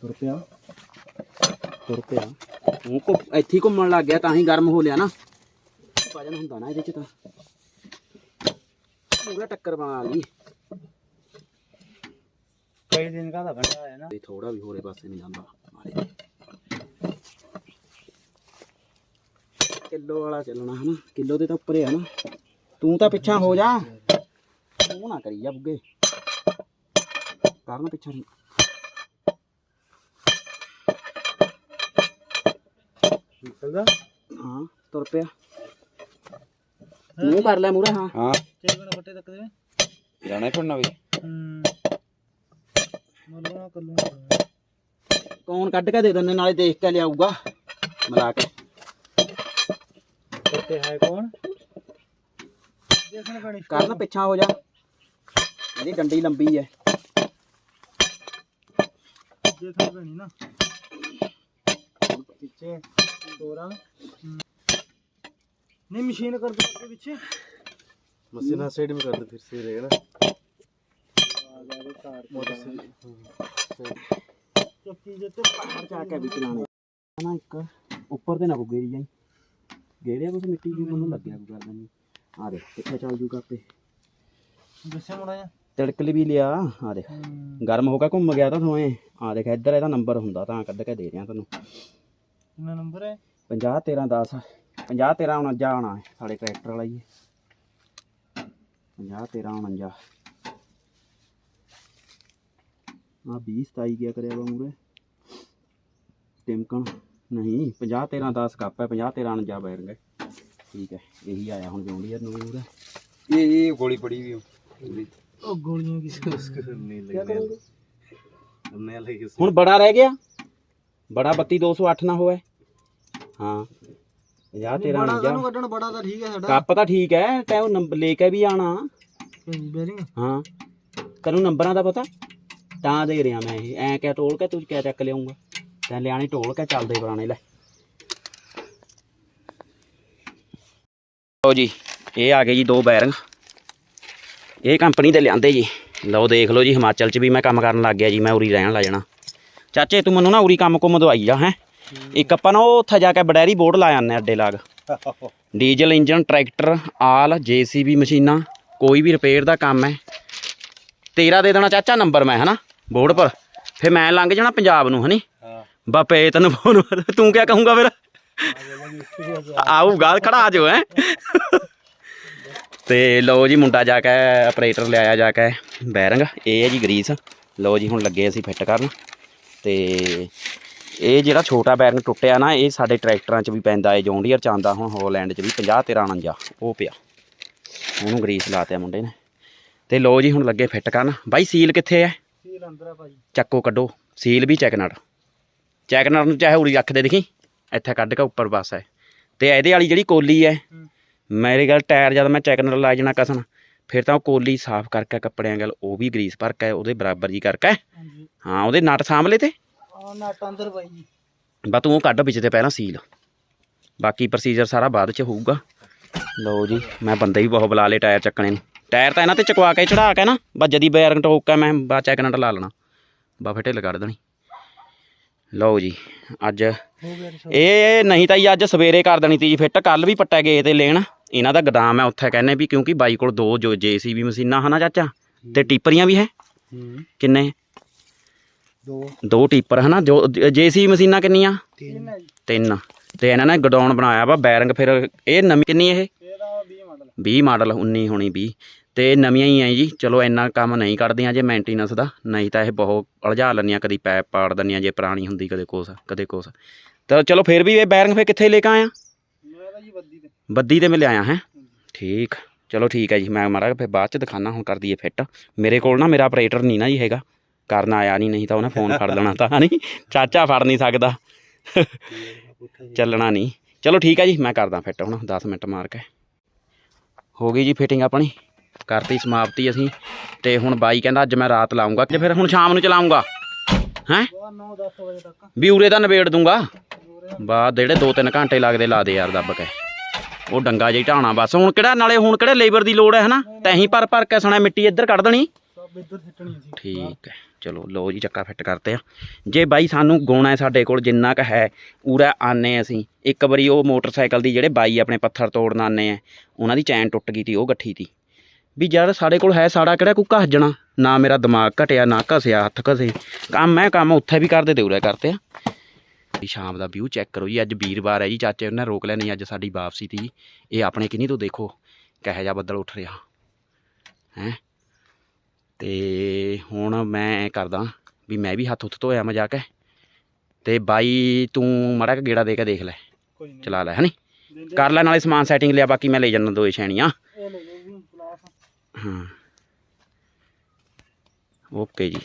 Speaker 1: ਤੁਰ ਪਿਆ। ਤੁਰ ਪਿਆ। ਉਹ ਕੋ ਇੱਥੇ ਘੁੰਮਣ ਲੱਗ ਗਿਆ ਤਾਂ ਹੀ ਗਰਮ ਹੋ ਲਿਆ ਨਾ। ਵਜਨ ਹੁੰਦਾ ਨਾ ਇਹਦੇ ਚ ਤਾਂ। ਪੂਰਾ ਟੱਕਰ ਬਣਾ ਲਈ।
Speaker 5: ਕਈ ਦਿਨ ਦਾ ਤਾਂ ਬੰਦਾ ਹੈ ਨਾ
Speaker 1: ਥੋੜਾ ਵੀ ਹੋਰੇ ਪਾਸੇ ਨਹੀਂ ਜਾਂਦਾ। ਮਾਰੇ ਕਿਲੋ ਵਾਲਾ ਚੱਲਣਾ ਹਨਾ। ਕਿਲੋ ਦੇ ਤਾਂ ਉੱਪਰ ਹੈ ਨਾ। ਤੂੰ ਤਾਂ ਪਿੱਛਾ ਹੋ ਜਾ। ਤੂੰ ਨਾ ਕਰੀ ਜਾ ਬੁੱਗੇ। ਕਰਨ ਪਿੱਛਾ ਨੂੰ।
Speaker 5: ਨਿਕਲਦਾ।
Speaker 1: ਹਾਂ ਤੁਰ ਪਿਆ। ਤੂੰ ਕਰ ਲੈ ਮੂਰੇ ਹਾਂ।
Speaker 5: ਹਾਂ।
Speaker 2: ਬਣਾ ਪੱਟੇ ਤੱਕ ਦੇ
Speaker 5: ਜਾਣਾ ਪੜਨਾ ਵੀ।
Speaker 2: ਹੂੰ। ਮੱਲਣਾ ਕੱਲੂ
Speaker 1: ਕੌਣ ਕੱਢ ਕੇ ਦੇ ਦਿੰਦੇ ਨਾਲੇ ਦੇਖ ਕੇ ਲਿਆਊਗਾ। ਮਿਲਾ ਕੇ।
Speaker 5: ਤੇ ਹੈ ਕੌਣ?
Speaker 2: ਦੇਖਣ ਪੈਣੀ
Speaker 1: ਕਰਨ ਪਿੱਛਾ ਹੋ ਜਾ। ਇਹਦੀ ਡੰਡੀ ਲੰਬੀ ਹੈ
Speaker 2: ਦੇਖਣ ਪੈਣੀ ਨਾ।
Speaker 5: ਪਿੱਛੇ ਤੋਰਾ
Speaker 2: नहीं मशीन कर दो आपके पीछे
Speaker 5: मशीन साइड में कर दो फिर से रहेगा
Speaker 2: जब चीजें तो
Speaker 1: ਬਾਹਰ ਜਾ ਕੇ ਵੀ ਚਲਾਣੇ ਨਾ ਇੱਕ ਉੱਪਰ ਤੇ ਨਾ ਕੋ ਗੇਰੀ ਜਾਈ ਗੇੜਿਆ ਕੁਛ ਮਿੱਟੀ ਜੀ ਮੈਨੂੰ ਲੱਗਿਆ ਕੋ ਕਰਦਾ ਨਹੀਂ ਆ ਦੇ ਕਿੱਥੇ ਚੱਲ ਜੂਗਾ ਆਪੇ
Speaker 2: गुस्से मुड़ा जा
Speaker 1: ਤਿੜਕਲੀ ਵੀ ਲਿਆ ਆ ਦੇਖ ਗਰਮ ਹੋ ਕੇ ਘੁੰਮ ਗਿਆ ਤਾਂ ਥੋਏ ਆ ਦੇਖ ਇੱਧਰ ਇਹਦਾ ਨੰਬਰ ਹੁੰਦਾ ਤਾਂ ਕੱਢ ਕੇ ਦੇ ਰਿਹਾ ਤੁਹਾਨੂੰ
Speaker 2: कितना नंबर है
Speaker 1: 50 13 10 ਪੰਜਾਹ 13 ਉਣੰਜਾ ਆਉਣਾ ਸਾਡੇ ਟਰੈਕਟਰ ਵਾਲਾ ਹੀ 50 13 ਉਣੰਜਾ। ਆ 20 27 ਗਿਆ ਕਰਿਆ ਵਾ ਮੂਰੇ ਟਿਮਕਣ ਨਹੀਂ 50 13 10 ਕੱਪ ਹੈ 50 13 49 ਬੈਰ ਗਏ। ਠੀਕ ਹੈ ਇਹੀ ਆਇਆ ਹੁਣ ਜੌਂਡੀਅਰ ਨੂੰ ਮੂਰੇ
Speaker 5: ਇਹ ਇਹ
Speaker 2: ਗੋਲੀ ਪੜੀ ਵੀ
Speaker 5: ਉਹ ਗੋਲੀਆਂ ਕਿਸੇ ਨਹੀਂ ਲੱਗਦੇ
Speaker 1: ਹੁਣ ਬੜਾ ਰਹਿ ਗਿਆ। ਬੜਾ 32208 ਨਾ ਹੋਵੇ ਹਾਂ 50 13
Speaker 5: ਬੜਾ
Speaker 1: 49
Speaker 5: ਤੁਹਾਨੂੰ ਕੱਢਣ ਬੜਾ ਤਾਂ ਠੀਕ ਹੈ ਸਾਡਾ।
Speaker 1: ਕੱਪ ਤਾਂ ਠੀਕ ਹੈ ਤੈਂ ਉਹ ਨੰਬਰ ਲੈ ਕੇ ਵੀ ਆਣਾ
Speaker 5: ਬੇਰਿੰਗ
Speaker 1: ਹਾਂ। ਤੈਨੂੰ ਨੰਬਰਾਂ ਦਾ ਪਤਾ? ਤਾਂ ਦੇ ਰਿਹਾ ਮੈਂ ਇਹ। ਐ ਕਿਆ ਟੋਲ ਕੇ ਤੂੰ ਕਿਆ ਚੱਕ ਲਿਆਉਂਗਾ ਤੈਂ ਲਿਆਣੀ ਟੋਲ ਕੇ ਚੱਲਦੇ ਪੁਰਾਣੇ ਲੈ। ਲਓ ਜੀ ਇਹ ਆ ਗਏ ਜੀ ਦੋ ਬੈਰਿੰਗ। ਇਹ ਕੰਪਨੀ ਦੇ ਲਿਆਂਦੇ ਜੀ। ਲਓ ਦੇਖ ਲਓ ਜੀ ਹਿਮਾਚਲ 'ਚ ਵੀ ਮੈਂ ਕੰਮ ਕਰਨ ਲੱਗ ਗਿਆ ਜੀ ਮੈਂ ਉਰੀ ਰਹਿਣ ਲੱਗ ਜਾਣਾ। ਚਾਚੇ ਤੂੰ ਮੈਨੂੰ ਨਾ ਉਰੀ ਕੰਮ ਕੁਮ ਦਵਾਈ ਜਾ ਹੈ। ਇੱਕ ਆਪਾਂ ਨਾ ਉਹ ਉੱਥੇ ਜਾ ਕੇ ਬਡੈਰੀ ਬੋਰਡ ਲਾ ਆਨੇ ਅੱਡੇ ਲਾਗ। ਡੀਜ਼ਲ ਇੰਜਨ ਟਰੈਕਟਰ ਆਲ ਜੀਸੀਬੀ ਮਸ਼ੀਨਾਂ ਕੋਈ ਵੀ ਰਿਪੇਅਰ ਦਾ ਕੰਮ ਹੈ। ਤੇਰਾ ਦੇ ਦੇਣਾ ਚਾਚਾ ਨੰਬਰ ਮੈਂ ਹਨਾ? ਬੋਰਡ ਪਰ। ਫਿਰ ਮੈਂ ਲੰਘ ਜਾਣਾ ਪੰਜਾਬ ਨੂੰ ਹਨੀ?
Speaker 5: ਹਾਂ।
Speaker 1: ਬਾਪੇ ਤੈਨੂੰ ਫੋਨ ਤੂੰ ਕਿਆ ਕਹੂੰਗਾ ਫਿਰ? ਆਊਗਾ ਖੜਾ ਜੋ ਹੈ? ਤੇ ਲਓ ਜੀ ਮੁੰਡਾ ਜਾ ਕੇ ਆਪਰੇਟਰ ਲਿਆਇਆ ਜਾ ਕੇ। ਬੈਰਿੰਗ ਇਹ ਹੈ ਜੀ ਗਰੀਸ। ਲਓ ਜੀ ਹੁਣ ਲੱਗੇ ਅਸੀਂ ਫਿੱਟ ਕਰਨ। ਤੇ ਇਹ ਜਿਹੜਾ ਛੋਟਾ ਬੈਰਿੰਗ ਟੁੱਟਿਆ ਨਾ ਇਹ ਸਾਡੇ ਟਰੈਕਟਰਾਂ 'ਚ ਵੀ ਪੈਂਦਾ ਹੈ ਜੌਂਡੀਅਰ ਚ ਆਉਂਦਾ ਹੁਣ ਹੋਲੈਂਡ 'ਚ ਵੀ 50 13 49 ਉਹ ਪਿਆ। ਉਹਨੂੰ ਗਰੀਸ ਲਾਤਿਆ ਮੁੰਡੇ ਨੇ। ਤੇ ਲਓ ਜੀ ਹੁਣ ਲੱਗੇ ਫਿੱਟ ਕਰਨ। ਬਾਈ ਸੀਲ ਕਿੱਥੇ ਹੈ
Speaker 5: ਸੀਲ ਅੰਦਰ ਆ ਭਾਜੀ।
Speaker 1: ਚੱਕੋ ਕੱਢੋ। ਸੀਲ ਵੀ ਚੈੱਕ ਨਟ। ਚੈੱਕ ਨਟ ਨੂੰ ਚਾਹੇ ਉਰੀ ਰੱਖ ਦੇ ਦੇਖੀ। ਇੱਥੇ ਕੱਢ ਕੇ ਉੱਪਰ ਬਸ ਹੈ ਤੇ ਇਹਦੇ ਵਾਲੀ ਜਿਹੜੀ ਕੋਲੀ ਹੈ। ਮੇਰੇ ਗੱਲ ਟਾਇਰ ਜਦ ਮੈਂ ਚੈੱਕ ਨਟ ਲਾ ਜਾਣਾ ਕਸਣ ਫਿਰ ਤਾਂ ਉਹ ਕੋਲੀ ਸਾਫ਼ ਕਰਕੇ ਕੱਪੜਿਆਂ ਗੱਲ ਉਹ ਵੀ ਗਰੀਸ ਭਰ ਕੇ ਉਹਦੇ ਬਰਾਬਰ ਜੀ ਕਰਕੇ ਹਾਂ ਉਹਦੇ ਨਟ ਸਾਂਭਲੇ ਤੇ?
Speaker 5: ਨਟ ਅੰਦਰ
Speaker 1: ਬਸ ਤੂੰ ਕੱਢ ਵਿੱਚ ਤੇ ਪਹਿਲਾਂ ਸੀਲ ਬਾਕੀ ਪ੍ਰੋਸੀਜਰ ਸਾਰਾ ਬਾਅਦ ਚ ਹੋਊਗਾ। ਲਓ ਜੀ ਮੈਂ ਬੰਦੇ ਵੀ ਬਹੁਤ ਬੁਲਾ ਲਏ ਟਾਇਰ ਚੱਕਣੇ ਨੂੰ। ਟਾਇਰ ਤਾਂ ਇਹਨਾਂ ਤੇ ਚਕਵਾ ਕੇ ਚੜਾ ਕੇ ਨਾ ਬਸ ਜਦੀ ਬੈਰੰਗ ਟੋਕ ਮੈਂ ਬਾ ਚੈੱਕ ਨਟ ਲਾ ਲੈਣਾ। ਬਾ ਫਟੇ ਲਗਾ ਦੇਣੀ। ਲਓ ਜੀ ਅੱਜ
Speaker 5: ਹੋ
Speaker 1: ਇਹ ਨਹੀਂ ਤਾਂ ਜੀ ਅੱਜ ਸਵੇਰੇ ਕਰ ਦੇਣੀ ਤੀ ਜੀ ਫਿੱਟ ਕੱਲ ਵੀ ਪੱਟਾ ਗਏ ਤੇ ਲੈਣ। ਇਹਨਾਂ ਦਾ ਗਦਾਮ ਹੈ ਉੱਥੇ ਕਹਿੰਦੇ ਵੀ ਕਿਉਂਕਿ ਬਾਈ ਕੋਲ ਦੋ ਜੋ ਜੇਸੀਬੀ ਮਸ਼ੀਨਾਂ ਹਨਾ ਚਾਚਾ ਤੇ ਟੀਪਰੀਆਂ ਵੀ ਹੈ।
Speaker 5: ਹੂੰ।
Speaker 1: ਕਿੰਨੇ?
Speaker 5: ਦੋ।
Speaker 1: ਦੋ ਟੀਪਰ ਹਨਾ? ਜੋ ਜੇਸੀਬੀ ਮਸ਼ੀਨਾਂ ਕਿੰਨੀਆਂ?
Speaker 5: ਤਿੰਨ।
Speaker 1: ਤਿੰਨ। ਤੇ ਇਹਨਾਂ ਨੇ ਗਡਾਊਨ ਬਣਾਇਆ ਵਾ ਬੈਰਿੰਗ ਫਿਰ ਇਹ ਨਵੀਂ ਕਿੰਨੀ ਇਹ?
Speaker 5: ਇਹਦਾ 20 ਮਾਡਲ।
Speaker 1: 20 ਮਾਡਲ 19 ਹੋਣੀ 20 ਤੇ ਨਵੀਆਂ ਹੀ ਆ ਜੀ। ਚਲੋ ਇੰਨਾ ਕੰਮ ਨਹੀਂ ਕਰਦੀਆਂ ਜੇ ਮੇਨਟੇਨੈਂਸ ਦਾ ਨਹੀਂ ਤਾਂ ਇਹ ਬਹੁਤ ਉਲਝਾ ਲੈਂਦੀਆਂ ਕਦੀ ਪੈਪ ਪਾੜ ਦਿੰਦੀਆਂ ਜੇ ਪੁਰਾਣੀ ਹੁੰਦੀ ਕਦੇ ਕੁਛ ਕਦੇ ਕੁਛ। ਤਾਂ ਚਲੋ ਫਿਰ ਵੀ ਇਹ ਬੈਰਿੰਗ ਫਿਰ ਕਿੱਥੇ ਲੈ ਕੇ ਆਇਆ?
Speaker 5: ਮੈਂ ਤਾਂ ਜੀ ਬੱਦੀ ਤੇ।
Speaker 1: ਬੱਦੀ ਤੇ ਮੈਂ ਲਿਆਇਆ ਹੈ? ਠੀਕ। ਚਲੋ ਠੀਕ ਹੈ ਜੀ ਮੈਂ ਮਾਰਾ ਫਿਰ ਬਾਅਦ ਚ ਦਿਖਾਣਾ ਹੁਣ ਕਰ ਦਈਏ ਫਿੱਟ ਮੇਰੇ ਕੋਲ ਨਾ ਮੇਰਾ ਆਪਰੇਟਰ ਨਹੀਂ ਨਾ ਜੀ ਹੈਗਾ। ਕਰਨ ਆਇਆ ਨਹੀਂ ਨਹੀਂ ਤਾਂ ਉਹਨੇ ਫੋਨ ਫੜ ਲੈਣਾ ਤਾਂ ਨਹੀਂ ਚਾਚਾ ਫੜ ਨਹੀਂ ਸਕਦਾ। ਚੱਲਣਾ ਨਹੀਂ ਚਲੋ ਠੀਕ ਹੈ ਜੀ ਮੈਂ ਕਰਦਾ ਫਿੱਟ ਹੁਣ 10 ਮਿੰਟ ਮਾਰ ਕੇ। ਹੋ ਗਈ ਜੀ ਫਿਟਿੰਗ ਆਪਣੀ। ਕਰਤੀ ਸਮਾਪਤੀ ਅਸੀਂ ਤੇ ਹੁਣ ਬਾਈ ਕਹਿੰਦਾ ਅੱਜ ਮੈਂ ਰਾਤ ਲਾਉਂਗਾ ਤੇ ਫਿਰ ਹੁਣ ਸ਼ਾਮ ਨੂੰ ਚਲਾਉਂਗਾ ਹੈ?
Speaker 5: ਉਹ 9 10 ਵਜੇ ਤੱਕ
Speaker 1: ਵੀ ਉਰੇ ਤਾਂ ਨਿਬੇੜ ਦੂੰਗਾ। ਬਾਅਦ ਜਿਹੜੇ 2-3 ਘੰਟੇ ਲੱਗਦੇ ਲਾ ਦੇ ਯਾਰ ਦੱਬ ਕੇ। ਉਹ ਡੰਗਾ ਜਿਹਾ ਢਾਣਾ ਬਸ। ਹੁਣ ਕਿਹੜਾ ਨਾਲੇ ਹੁਣ ਕਿਹੜੇ ਲੇਬਰ ਦੀ ਲੋੜ ਹੈ ਹਨਾ? ਤੈਂ ਭਰ ਭਰ ਕੇ ਸੁਣਿਆ ਮਿੱਟੀ ਇੱਧਰ ਕੱਢ ਦੇਣੀ।
Speaker 5: ਸਭ ਇੱਧਰ ਸਿੱਟਣੀ ਸੀ
Speaker 1: ਠੀਕ ਹੈ। ਚਲੋ ਲਓ ਜੀ, ਚੱਕਾ ਫਿੱਟ ਕਰਦੇ ਆ। ਜੇ ਬਾਈ ਸਾਨੂੰ ਗਾਉਣਾ ਸਾਡੇ ਕੋਲ ਜਿੰਨਾ ਕ ਹੈ ਉਰਾ ਆਨੇ ਅਸੀਂ। ਇੱਕ ਵਾਰੀ ਉਹ ਮੋਟਰਸਾਈਕਲ ਦੀ ਜਿਹੜੇ ਬਾਈ ਆਪਣੇ ਪੱਥਰ ਤੋੜਨ ਆਨੇ ਆ, ਉਹਨਾਂ ਦੀ ਚੈਨ ਟੁੱਟ ਗਈ ਤੀ, ਉਹ ਗੱਠੀ ਤੀ। ਵੀ ਯਾਰ ਸਾਡੇ ਕੋਲ ਹੈ ਸਾਡਾ ਕਿਹੜਾ, ਕੋਈ ਘਸਜਣਾ ਨਾ ਮੇਰਾ ਦਿਮਾਗ ਘਟਿਆ, ਨਾ ਘਸਿਆ, ਹੱਥ ਘਸੇ। ਕੰਮ ਹੈ, ਕੰਮ ਉੱਥੇ ਵੀ ਕਰਦੇ ਤੇ ਉਰੇ ਕਰਤੇ ਆ। ਵੀ ਸ਼ਾਮ ਦਾ ਵਿਊ ਚੈੱਕ ਕਰੋ ਜੀ, ਅੱਜ ਵੀਰਵਾਰ ਹੈ ਜੀ, ਚਾਚੇ ਉਹਨੇ ਰੋਕ ਲਿਆ, ਨਹੀਂ ਅੱਜ ਸਾਡੀ ਵਾਪਸੀ ਤੀ ਇਹ ਆਪਣੇ ਕਿੰਨੀ ਤੋਂ ਦੇਖੋ, ਕਿਹੋ ਜਿਹਾ ਬੱਦਲ ਉੱਠ ਰਿਹਾ। ਹੈ? ਤੇ ਹੁਣ ਮੈਂ ਐਂ ਕਰਦਾ ਵੀ ਮੈਂ ਵੀ ਹੱਥ ਹੁੱਥ ਧੋਇਆ ਮੈਂ ਜਾ ਕੇ ਤੇ ਬਾਈ ਤੂੰ ਮਾੜਾ ਕੁ ਗੇੜਾ ਦੇ ਕੇ ਦੇਖ ਲੈ। ਚਲਾ ਲੈ ਹਨੀ ਕਰ ਲੈ ਨਾਲੇ ਸਮਾਨ ਸੈਟਿੰਗ ਲਿਆ ਬਾਕੀ ਮੈਂ ਲੈ ਜਾਣਾ ਦੋਏ ਛੈਣੀਆਂ। ਹਾਂ। ਓਕੇ ਜੀ।